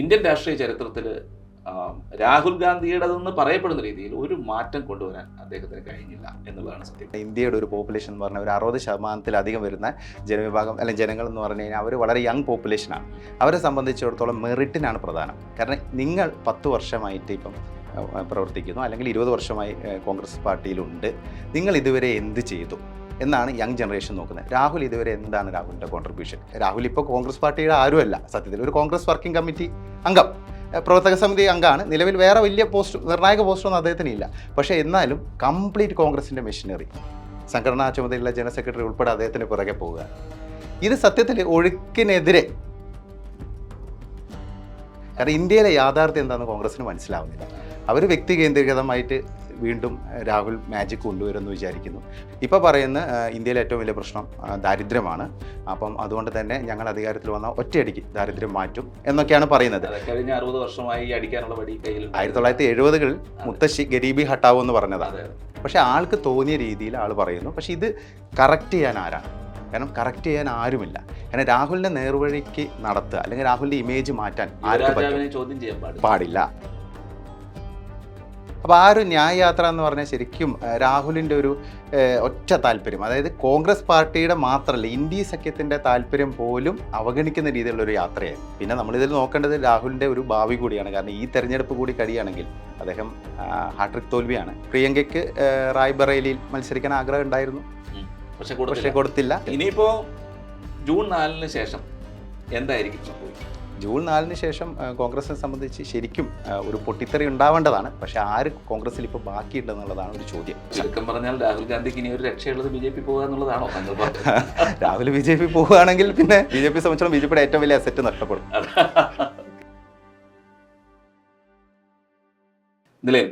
Indian രാഷ്ട്രീയ ചരിത്രത്തിൽ രാഹുൽ ഗാന്ധിയുടേതെന്ന് പറയപ്പെടുന്ന രീതിയിൽ ഒരു മാറ്റം കൊണ്ടുവരാൻ അദ്ദേഹത്തിന് കഴിഞ്ഞില്ല എന്നുള്ളതാണ് സത്യം. ഇന്ത്യയുടെ ഒരു പോപ്പുലേഷൻ എന്ന് പറഞ്ഞാൽ ഒരു അറുപത് ശതമാനത്തിലധികം വരുന്ന ജനവിഭാഗം അല്ലെങ്കിൽ ജനങ്ങൾ എന്ന് പറഞ്ഞു കഴിഞ്ഞാൽ അവർ വളരെ യങ് പോപ്പുലേഷനാണ് അവരെ സംബന്ധിച്ചിടത്തോളം മെറിറ്റിനാണ് പ്രധാനം. കാരണം നിങ്ങൾ പത്ത് വർഷമായിട്ട് ഇപ്പം പ്രവർത്തിക്കുന്നു അല്ലെങ്കിൽ ഇരുപത് വർഷമായി കോൺഗ്രസ് പാർട്ടിയിലുണ്ട്. നിങ്ങൾ ഇതുവരെ എന്ത് ചെയ്തു? എന്നാണ് യങ് ജനറേഷൻ നോക്കുന്നത്. രാഹുൽ ഇതുവരെ എന്താണ് രാഹുലിന്റെ കോൺട്രിബ്യൂഷൻ രാഹുൽ ഇപ്പോൾ കോൺഗ്രസ് പാർട്ടിയുടെ ആരുമല്ല. സത്യത്തിൽ ഒരു കോൺഗ്രസ് വർക്കിംഗ് കമ്മിറ്റി അംഗം. പ്രവർത്തക സമിതി അംഗമാണ്. നിലവിൽ വേറെ വലിയ പോസ്റ്റ് നിർണായക പോസ്റ്റൊന്നും അദ്ദേഹത്തിന് ഇല്ല പക്ഷേ എന്നാലും കംപ്ലീറ്റ് കോൺഗ്രസിന്റെ മെഷീനറി സംഘടനാ ചുമതലയുള്ള ജനറൽ സെക്രട്ടറി ഉൾപ്പെടെ അദ്ദേഹത്തിന് പുറകെ പോവുക. ഇത് സത്യത്തിൽ ഒഴുക്കിനെതിരെ കാരണം ഇന്ത്യയിലെ യാഥാർത്ഥ്യം എന്താണെന്ന് കോൺഗ്രസിന് മനസ്സിലാവുന്നില്ല. അവർ വ്യക്തി കേന്ദ്രീകൃതമായിട്ട് വീണ്ടും രാഹുൽ മാജിക് കൊണ്ടുവരുമെന്ന് വിചാരിക്കുന്നു. ഇപ്പോൾ പറയുന്ന ഇന്ത്യയിലെ ഏറ്റവും വലിയ പ്രശ്നം ദാരിദ്ര്യമാണ്. അപ്പം അതുകൊണ്ട് തന്നെ ഞങ്ങൾ അധികാരത്തിൽ വന്ന ഒറ്റയടിക്ക് ദാരിദ്ര്യം മാറ്റും എന്നൊക്കെയാണ് പറയുന്നത്. കഴിഞ്ഞ അറുപത് വർഷമായി അടിക്കാനുള്ള വടി കയ്യിൽ ആയിരത്തി തൊള്ളായിരത്തി എഴുപതുകളിൽ മുത്തശ്ശി ഗരീബി ഹട്ടാവോ എന്ന് പറഞ്ഞതാണ്. പക്ഷേ ആൾക്ക് തോന്നിയ രീതിയിൽ ആൾ പറയുന്നു. പക്ഷേ ഇത് കറക്റ്റ് ചെയ്യാൻ ആരാണ്? കാരണം കറക്റ്റ് ചെയ്യാൻ ആരുമില്ല. കാരണം രാഹുലിനെ നേർവഴിക്ക് നടത്തുക അല്ലെങ്കിൽ രാഹുലിന്റെ ഇമേജ് മാറ്റാൻ ആരും ചോദ്യം ചെയ്യാൻ പാടില്ല. അപ്പോൾ ആ ഒരു ന്യായയാത്ര എന്ന് പറഞ്ഞാൽ ശരിക്കും രാഹുലിന്റെ ഒരു ഒറ്റ താല്പര്യം. അതായത് കോൺഗ്രസ് പാർട്ടിയുടെ മാത്രമല്ല ഇന്ത്യ സഖ്യത്തിന്റെ താല്പര്യം പോലും അവഗണിക്കുന്ന രീതിയിലുള്ള ഒരു യാത്രയായിരുന്നു. പിന്നെ നമ്മളിതിൽ നോക്കേണ്ടത് രാഹുലിന്റെ ഒരു ഭാവി കൂടിയാണ്. കാരണം ഈ തെരഞ്ഞെടുപ്പ് കൂടി കഴിയുകയാണെങ്കിൽ അദ്ദേഹം ഹാട്രിക് തോൽവിയാണ്. പ്രിയങ്കയ്ക്ക് റായ്ബറേലിയിൽ മത്സരിക്കാൻ ആഗ്രഹം ഉണ്ടായിരുന്നു. പക്ഷെ പക്ഷേ കൊടുത്തില്ല. ഇനിയിപ്പോൾ ഇനിയിപ്പോ ജൂൺ നാലിന് ശേഷം എന്തായിരിക്കും സംഭവിക്കുക? ജൂൺ നാലിന് ശേഷം കോൺഗ്രസിനെ സംബന്ധിച്ച് ശരിക്കും ഒരു പൊട്ടിത്തെറി ഉണ്ടാവേണ്ടതാണ്. പക്ഷെ ആര് കോൺഗ്രസിൽ ഇപ്പോൾ ബാക്കിയുണ്ടെന്നുള്ളതാണ് ഒരു ചോദ്യം. ചുരുക്കം പറഞ്ഞാൽ രാഹുൽ ഗാന്ധിക്ക് ഇനി ഒരു രക്ഷയുള്ളത് ബി ജെ പി പോകുക എന്നുള്ളതാണോ രാഹുൽ ബി ജെ പി പോവുകയാണെങ്കിൽ പിന്നെ ബി ജെ പി സംബന്ധിച്ചിടത്തോളം ബി ജെ പിയുടെ ഏറ്റവും വലിയ അസറ്റ് നഷ്ടപ്പെടും. ഇതിലെ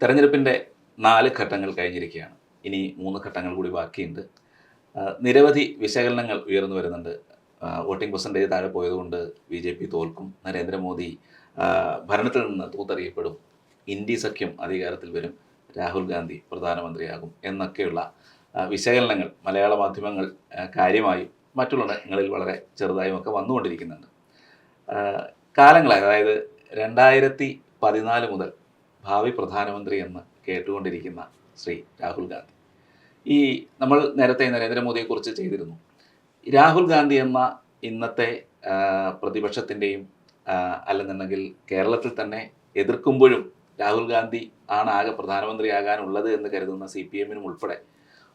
തെരഞ്ഞെടുപ്പിന്റെ നാല് ഘട്ടങ്ങൾ കഴിഞ്ഞിരിക്കുകയാണ്. ഇനി മൂന്ന് ഘട്ടങ്ങൾ കൂടി ബാക്കിയുണ്ട്. നിരവധി വിശകലനങ്ങൾ ഉയർന്നു വരുന്നുണ്ട്. വോട്ടിംഗ് പെർസെന്റേജ് താഴെ പോയതുകൊണ്ട് ബി ജെ പി തോൽക്കും നരേന്ദ്രമോദി ഭരണത്തിൽ നിന്ന് തൂത്തറിയപ്പെടും ഇന്ത്യ സഖ്യം അധികാരത്തിൽ വരും രാഹുൽ ഗാന്ധി പ്രധാനമന്ത്രിയാകും എന്നൊക്കെയുള്ള വിശകലനങ്ങൾ മലയാള മാധ്യമങ്ങൾ കാര്യമായും മറ്റുള്ളടങ്ങളിൽ വളരെ ചെറുതായും ഒക്കെ വന്നുകൊണ്ടിരിക്കുന്നുണ്ട്. കാലങ്ങളായി അതായത് രണ്ടായിരത്തി പതിനാല് മുതൽ ഭാവി പ്രധാനമന്ത്രി എന്ന് കേട്ടുകൊണ്ടിരിക്കുന്ന ശ്രീ രാഹുൽ ഗാന്ധി. ഈ നമ്മൾ നേരത്തെ നരേന്ദ്രമോദിയെക്കുറിച്ച് ചെയ്തിരുന്നു. രാഹുൽ ഗാന്ധി എന്ന ഇന്നത്തെ പ്രതിപക്ഷത്തിന്റെയും അല്ലെന്നുണ്ടെങ്കിൽ കേരളത്തിൽ തന്നെ എതിർക്കുമ്പോഴും രാഹുൽ ഗാന്ധി ആണ് ആകെ പ്രധാനമന്ത്രിയാകാനുള്ളത് എന്ന് കരുതുന്ന സി പി എമ്മിനും ഉൾപ്പെടെ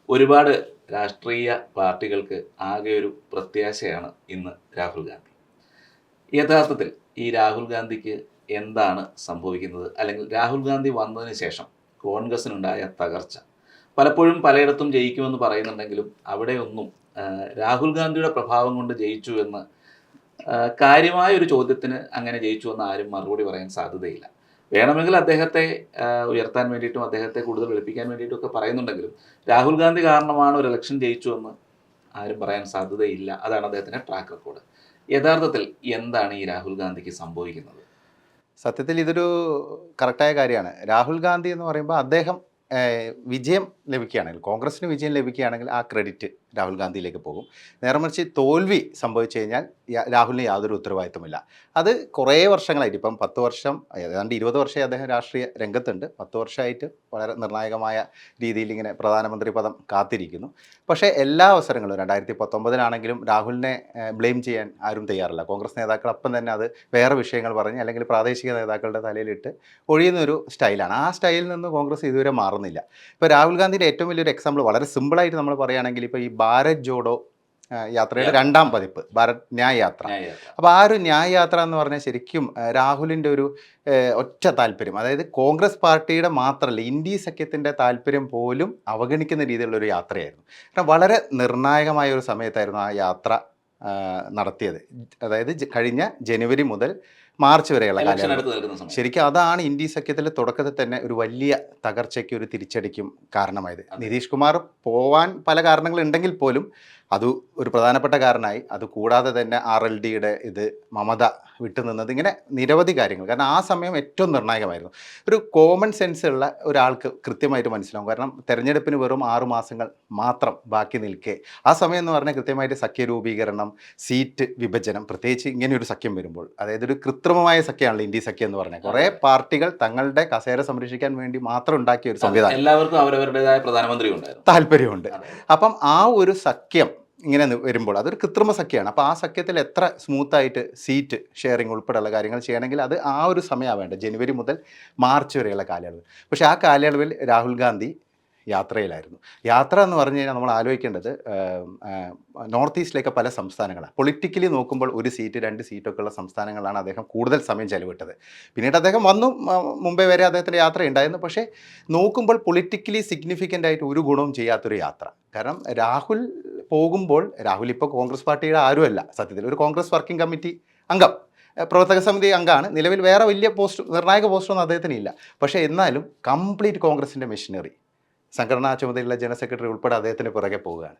ഒരുപാട് രാഷ്ട്രീയ പാർട്ടികൾക്ക് ആകെ ഒരു പ്രത്യാശയാണ് ഇന്ന് രാഹുൽ ഗാന്ധി. യഥാർത്ഥത്തിൽ ഈ രാഹുൽ ഗാന്ധിക്ക് എന്താണ് സംഭവിക്കുന്നത്? അല്ലെങ്കിൽ രാഹുൽ ഗാന്ധി വന്നതിന് ശേഷം കോൺഗ്രസിനുണ്ടായ തകർച്ച പലപ്പോഴും പലയിടത്തും ജയിക്കുമെന്ന് പറയുന്നുണ്ടെങ്കിലും അവിടെയൊന്നും രാഹുൽ ഗാന്ധിയുടെ പ്രഭാവം കൊണ്ട് ജയിച്ചു എന്ന് കാര്യമായ ഒരു ചോദ്യത്തിന് അങ്ങനെ ജയിച്ചു എന്ന് ആരും മറുപടി പറയാൻ സാധ്യതയില്ല. വേണമെങ്കിൽ അദ്ദേഹത്തെ ഉയർത്താൻ വേണ്ടിയിട്ടും അദ്ദേഹത്തെ കൂടുതൽ വെളുപ്പിക്കാൻ വേണ്ടിയിട്ടും ഒക്കെ പറയുന്നുണ്ടെങ്കിലും രാഹുൽ ഗാന്ധി കാരണമാണ് ഒരു ഇലക്ഷൻ ജയിച്ചു എന്ന് ആരും പറയാൻ സാധ്യതയില്ല. അതാണ് അദ്ദേഹത്തിന്റെ ട്രാക്ക് റെക്കോർഡ് യഥാർത്ഥത്തിൽ എന്താണ് ഈ രാഹുൽ ഗാന്ധിക്ക് സംഭവിക്കുന്നത്? സത്യത്തിൽ ഇതൊരു കറക്റ്റായ കാര്യമാണ്. രാഹുൽ ഗാന്ധി എന്ന് പറയുമ്പോൾ അദ്ദേഹം വിജയം ലഭിക്കുകയാണെങ്കിൽ കോൺഗ്രസിന് വിജയം ലഭിക്കുകയാണെങ്കിൽ ആ ക്രെഡിറ്റ് രാഹുൽ ഗാന്ധിയിലേക്ക് പോകും. നേരെ മറിച്ച് തോൽവി സംഭവിച്ചു കഴിഞ്ഞാൽ രാഹുലിന് യാതൊരു ഉത്തരവാദിത്തമില്ല അത് കുറേ വർഷങ്ങളായിട്ട് ഇപ്പം പത്ത് വർഷം ഏതാണ്ട് ഇരുപത് വർഷമായി അദ്ദേഹം രാഷ്ട്രീയ രംഗത്തുണ്ട്. പത്ത് വർഷമായിട്ട് വളരെ നിർണായകമായ രീതിയിൽ ഇങ്ങനെ പ്രധാനമന്ത്രി പദം കാത്തിരിക്കുന്നു. പക്ഷേ എല്ലാ അവസരങ്ങളും രണ്ടായിരത്തി പത്തൊമ്പതിലാണെങ്കിലും രാഹുലിനെ ബ്ലെയിം ചെയ്യാൻ ആരും തയ്യാറില്ല. കോൺഗ്രസ് നേതാക്കൾ അപ്പം തന്നെ അത് വേറെ വിഷയങ്ങൾ പറഞ്ഞ് അല്ലെങ്കിൽ പ്രാദേശിക നേതാക്കളുടെ തലയിലിട്ട് ഒഴിയുന്ന ഒരു സ്റ്റൈലാണ്. ആ സ്റ്റൈലിൽ നിന്ന് കോൺഗ്രസ് ഇതുവരെ മാറുന്നില്ല. ഇപ്പോൾ രാഹുൽ ഗാന്ധിയുടെ ഏറ്റവും വലിയൊരു എക്സാമ്പിൾ വളരെ സിമ്പിളായിട്ട് നമ്മൾ പറയുകയാണെങ്കിൽ ഇപ്പോൾ ഈ ഭാരത് ജോഡോ യാത്രയുടെ രണ്ടാം പതിപ്പ് ഭാരത് ന്യായ യാത്ര. അപ്പോൾ ആ ഒരു ന്യായ യാത്ര എന്ന് പറഞ്ഞാൽ ശരിക്കും രാഹുലിന്റെ രാഹുലിന്റെ ഒരു ഒറ്റ താല്പര്യം. അതായത് കോൺഗ്രസ് പാർട്ടിയുടെ മാത്രമല്ല ഇന്ത്യ സഖ്യത്തിന്റെ താല്പര്യം പോലും അവഗണിക്കുന്ന രീതിയിലുള്ള ഒരു യാത്രയായിരുന്നു. കാരണം വളരെ നിർണായകമായ ഒരു സമയത്തായിരുന്നു ആ യാത്ര നടത്തിയത്. അതായത് കഴിഞ്ഞ ജനുവരി മുതൽ മാർച്ച് വരെയുള്ള കാലം ശരിക്കും അതാണ് ഇന്ത്യ സഖ്യത്തിലെ തുടക്കത്തിൽ തന്നെ ഒരു വലിയ തകർച്ചയ്ക്ക് ഒരു തിരിച്ചടിക്കും കാരണമായത്. നിതീഷ് കുമാർ പോവാൻ പല കാരണങ്ങളുണ്ടെങ്കിൽ പോലും അത് ഒരു പ്രധാനപ്പെട്ട കാരണമായി. അത് കൂടാതെ തന്നെ ആർ എൽ ഡിയുടെ ഇത് മമത വിട്ടുനിന്നത്. ഇങ്ങനെ നിരവധി കാര്യങ്ങൾ. കാരണം ആ സമയം ഏറ്റവും നിർണായകമായിരുന്നു. ഒരു കോമൺ സെൻസ് ഉള്ള ഒരാൾക്ക് കൃത്യമായിട്ട് മനസ്സിലാവും. കാരണം തെരഞ്ഞെടുപ്പിന് വെറും ആറു മാസങ്ങൾ മാത്രം ബാക്കി നിൽക്കെ. ആ സമയം എന്ന് പറഞ്ഞാൽ കൃത്യമായിട്ട് സഖ്യ രൂപീകരണം സീറ്റ് വിഭജനം പ്രത്യേകിച്ച് ഇങ്ങനെ ഒരു സഖ്യം വരുമ്പോൾ. അതായത് ഒരു കൃത്രിമമായ സഖ്യമാണല്ലോ ഇന്ത്യ സഖ്യം എന്ന് പറഞ്ഞാൽ. കുറേ പാർട്ടികൾ തങ്ങളുടെ കസേര സംരക്ഷിക്കാൻ വേണ്ടി മാത്രം ഉണ്ടാക്കിയ ഒരു സംവിധാനം. എല്ലാവർക്കും അവരവരുടേതായ പ്രധാനമന്ത്രി താല്പര്യമുണ്ട്. അപ്പം ആ ഒരു സഖ്യം ഇങ്ങനെ വരുമ്പോൾ അതൊരു കൃത്രിമ സഖ്യമാണ് അപ്പോൾ ആ സഖ്യത്തിൽ എത്ര സ്മൂത്തായിട്ട് സീറ്റ് ഷെയറിംഗ് ഉൾപ്പെടെയുള്ള കാര്യങ്ങൾ ചെയ്യണമെങ്കിൽ അത് ആ ഒരു സമയമാണ് വേണ്ടത്. ജനുവരി മുതൽ മാർച്ച് വരെയുള്ള കാലയളവ് പക്ഷേ ആ കാലയളവിൽ രാഹുൽ ഗാന്ധി യാത്രയിലായിരുന്നു. യാത്ര എന്ന് പറഞ്ഞു കഴിഞ്ഞാൽ നമ്മൾ ആലോചിക്കേണ്ടത് നോർത്ത് ഈസ്റ്റിലേക്ക് പല സംസ്ഥാനങ്ങളാണ്. പൊളിറ്റിക്കലി നോക്കുമ്പോൾ ഒരു സീറ്റ് രണ്ട് സീറ്റൊക്കെ ഉള്ള സംസ്ഥാനങ്ങളാണ് അദ്ദേഹം കൂടുതൽ സമയം ചെലവിട്ടത്. പിന്നീട് അദ്ദേഹം വന്നു മുംബൈ വരെ അദ്ദേഹത്തിന്റെ യാത്ര ഉണ്ടായിരുന്നു പക്ഷേ നോക്കുമ്പോൾ പൊളിറ്റിക്കലി സിഗ്നിഫിക്കന്റ് ആയിട്ട് ഒരു ഗുണവും ചെയ്യാത്തൊരു യാത്ര. കാരണം രാഹുൽ പോകുമ്പോൾ രാഹുൽ ഇപ്പോൾ കോൺഗ്രസ് പാർട്ടിയുടെ ആരുമല്ല. സത്യത്തിൽ ഒരു കോൺഗ്രസ് വർക്കിംഗ് കമ്മിറ്റി അംഗം പ്രവർത്തക സമിതി അംഗമാണ്. നിലവിൽ വേറെ വലിയ പോസ്റ്റ് നിർണായക പോസ്റ്റൊന്നും അദ്ദേഹത്തിന് ഇല്ല. പക്ഷേ എന്നാലും കംപ്ലീറ്റ് കോൺഗ്രസിന്റെ മെഷീനറി സംഘടനാ ചുമതലയുള്ള ജനറൽ സെക്രട്ടറി ഉൾപ്പെടെ അദ്ദേഹത്തിന് പുറകെ പോവുകയാണ്.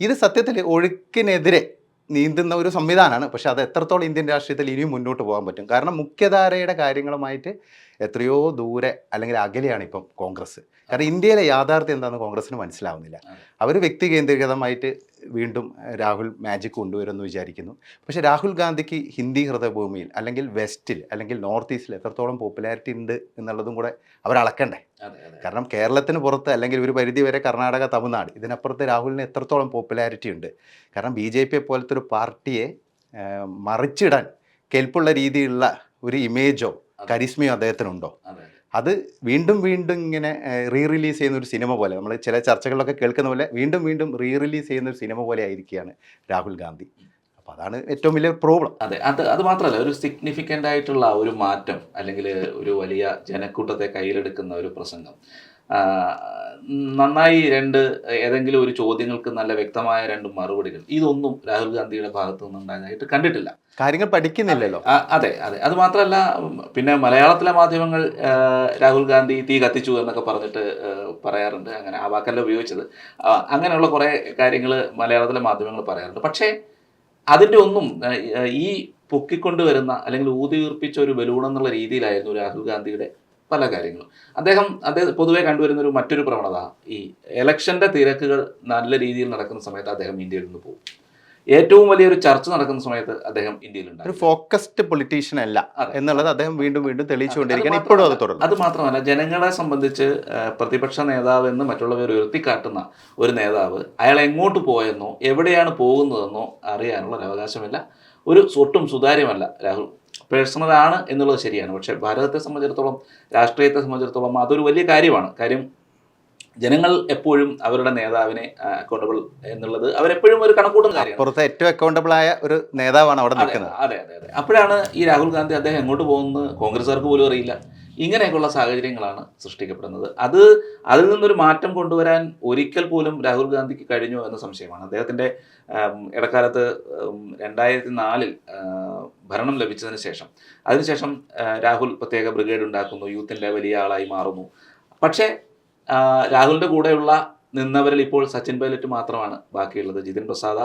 ഇത് സത്യത്തിൽ ഒഴുക്കിനെതിരെ നീന്തുന്ന ഒരു സംവിധാനമാണ്. പക്ഷേ അത് എത്രത്തോളം ഇന്ത്യൻ രാഷ്ട്രീയത്തിൽ ഇനിയും മുന്നോട്ട് പോകാൻ പറ്റും? കാരണം മുഖ്യധാരയുടെ കാര്യങ്ങളുമായിട്ട് എത്രയോ ദൂരെ അല്ലെങ്കിൽ അകലെയാണ് ഇപ്പം കോൺഗ്രസ്. കാരണം ഇന്ത്യയിലെ യാഥാർത്ഥ്യം എന്താണെന്ന് കോൺഗ്രസ്സിന് മനസ്സിലാവുന്നില്ല. അവർ വ്യക്തി കേന്ദ്രീകൃതമായിട്ട് വീണ്ടും രാഹുൽ മാജിക് കൊണ്ടുവരുമെന്ന് വിചാരിക്കുന്നു. പക്ഷേ രാഹുൽ ഗാന്ധിക്ക് ഹിന്ദി ഹൃദയഭൂമിയിൽ അല്ലെങ്കിൽ വെസ്റ്റിൽ അല്ലെങ്കിൽ നോർത്ത് ഈസ്റ്റിൽ എത്രത്തോളം പോപ്പുലാരിറ്റി ഉണ്ട് എന്നുള്ളതും കൂടെ അവർ അളക്കണ്ടേ? കാരണം കേരളത്തിന് പുറത്ത് അല്ലെങ്കിൽ ഒരു പരിധി വരെ കർണാടക തമിഴ്നാട് ഇതിനപ്പുറത്ത് രാഹുലിന് എത്രത്തോളം പോപ്പുലാരിറ്റി ഉണ്ട്? കാരണം ബി ജെ പി പോലത്തെ ഒരു പാർട്ടിയെ മറിച്ചിടാൻ കെൽപ്പുള്ള രീതിയിലുള്ള ഒരു ഇമേജോ കരിസ്മയോ അദ്ദേഹത്തിനുണ്ടോ? അതെ വീണ്ടും വീണ്ടും ഇങ്ങനെ റീ റിലീസ് ചെയ്യുന്ന ഒരു സിനിമ പോലെ നമ്മൾ ചില ചർച്ചകളിലൊക്കെ കേൾക്കുന്ന പോലെ വീണ്ടും വീണ്ടും റീ റിലീസ് ചെയ്യുന്ന ഒരു സിനിമ പോലെ ആയിരിക്കുകയാണ് രാഹുൽ ഗാന്ധി. അപ്പോൾ അതാണ് ഏറ്റവും വലിയ പ്രോബ്ലം. അതെ അത് അത് മാത്രമല്ല ഒരു സിഗ്നിഫിക്കന്റ് ആയിട്ടുള്ള ഒരു മാറ്റം അല്ലെങ്കിൽ ഒരു വലിയ ജനക്കൂട്ടത്തെ കയ്യിലെടുക്കുന്ന ഒരു പ്രസംഗം. നന്നായി രണ്ട് ഏതെങ്കിലും ഒരു ചോദ്യങ്ങൾക്ക് നല്ല വ്യക്തമായ രണ്ട് മറുപടികൾ. ഇതൊന്നും രാഹുൽ ഗാന്ധിയുടെ ഭാഗത്തു നിന്നുണ്ടായതായിട്ട് കണ്ടിട്ടില്ല. കാര്യങ്ങൾ പഠിക്കുന്നില്ലല്ലോ. അതെ അതെ. അത് മാത്രമല്ല പിന്നെ മലയാളത്തിലെ മാധ്യമങ്ങൾ രാഹുൽ ഗാന്ധി തീ കത്തിച്ചു എന്നൊക്കെ പറഞ്ഞിട്ട് പറയാറുണ്ട്. അങ്ങനെ ആ വാക്കല്ല ഉപയോഗിച്ചത്. അങ്ങനെയുള്ള കുറേ കാര്യങ്ങൾ മലയാളത്തിലെ മാധ്യമങ്ങൾ പറയാറുണ്ട്. പക്ഷേ അതിന്റെ ഒന്നും ഈ പൊക്കിക്കൊണ്ടുവരുന്ന അല്ലെങ്കിൽ ഊതിവീർപ്പിച്ച ഒരു ബലൂൺ എന്നുള്ള രീതിയിലായിരുന്നു രാഹുൽ ഗാന്ധിയുടെ പല കാര്യങ്ങളും. അദ്ദേഹം അദ്ദേഹം പൊതുവെ കണ്ടുവരുന്ന ഒരു മറ്റൊരു പ്രവണത ഈ ഇലക്ഷന്റെ തിരക്കുകൾ നല്ല രീതിയിൽ നടക്കുന്ന സമയത്ത് അദ്ദേഹം ഇന്ത്യയിൽ നിന്ന് പോകും. ഏറ്റവും വലിയൊരു ചർച്ച നടക്കുന്ന സമയത്ത് അദ്ദേഹം ഒരു ഫോക്കസ്ഡ് പൊളിറ്റീഷ്യൻ അല്ല എന്നുള്ളത് അദ്ദേഹം വീണ്ടും വീണ്ടും തെളിയിച്ചുകൊണ്ടിരിക്കുകയാണ് ഇപ്പോഴും അത് തുടർന്നു അത് മാത്രമല്ല ജനങ്ങളെ സംബന്ധിച്ച് പ്രതിപക്ഷ നേതാവ് എന്ന് മറ്റുള്ളവർ ഉയർത്തിക്കാട്ടുന്ന ഒരു നേതാവ് അയാൾ എങ്ങോട്ട് പോയെന്നോ എവിടെയാണ് പോകുന്നതെന്നോ അറിയാനുള്ള ഒരു അവകാശമില്ല. ഒരു സ്വട്ടും സുതാര്യമല്ല രാഹുൽ പേഴ്സണൽ ആണ് എന്നുള്ളത് ശരിയാണ്. പക്ഷെ ഭാരതത്തെ സംബന്ധിച്ചിടത്തോളം രാഷ്ട്രീയത്തെ സംബന്ധിച്ചിടത്തോളം അതൊരു വലിയ കാര്യമാണ്. കാര്യം ജനങ്ങൾ എപ്പോഴും അവരുടെ നേതാവിനെ അക്കൗണ്ടബിൾ എന്നുള്ളത് അവരെപ്പോഴും ഒരു കണക്കൂട്ടുന്ന കാര്യമാണ്. പുറത്ത് ഏറ്റവും അക്കൗണ്ടബിൾ ആയ ഒരു നേതാവാണ് അവിടെ നിൽക്കുന്നത്. അതെ അതെ അതെ. അപ്പോഴാണ് ഈ രാഹുൽ ഗാന്ധി അദ്ദേഹം എങ്ങോട്ട് പോകുന്നത് കോൺഗ്രസ്സുകാർക്ക് പോലും അറിയില്ല. ഇങ്ങനെയൊക്കെയുള്ള സാഹചര്യങ്ങളാണ് സൃഷ്ടിക്കപ്പെടുന്നത്. അത് അതിൽ നിന്നൊരു മാറ്റം കൊണ്ടുവരാൻ ഒരിക്കൽ പോലും രാഹുൽ ഗാന്ധിക്ക് കഴിഞ്ഞു എന്ന സംശയമാണ്. അദ്ദേഹത്തിന്റെ ഇടക്കാലത്ത് രണ്ടായിരത്തി നാലിൽ ഭരണം ലഭിച്ചതിന് ശേഷം. അതിനുശേഷം രാഹുൽ പ്രത്യേക ബ്രിഗേഡ് ഉണ്ടാക്കുന്നു യൂത്തിന്റെ വലിയ ആളായി മാറുന്നു. പക്ഷേ രാഹുലിന്റെ കൂടെയുള്ള നിന്നവരിൽ ഇപ്പോൾ സച്ചിൻ പൈലറ്റ് മാത്രമാണ് ബാക്കിയുള്ളത്. ജിതിൻ പ്രസാദ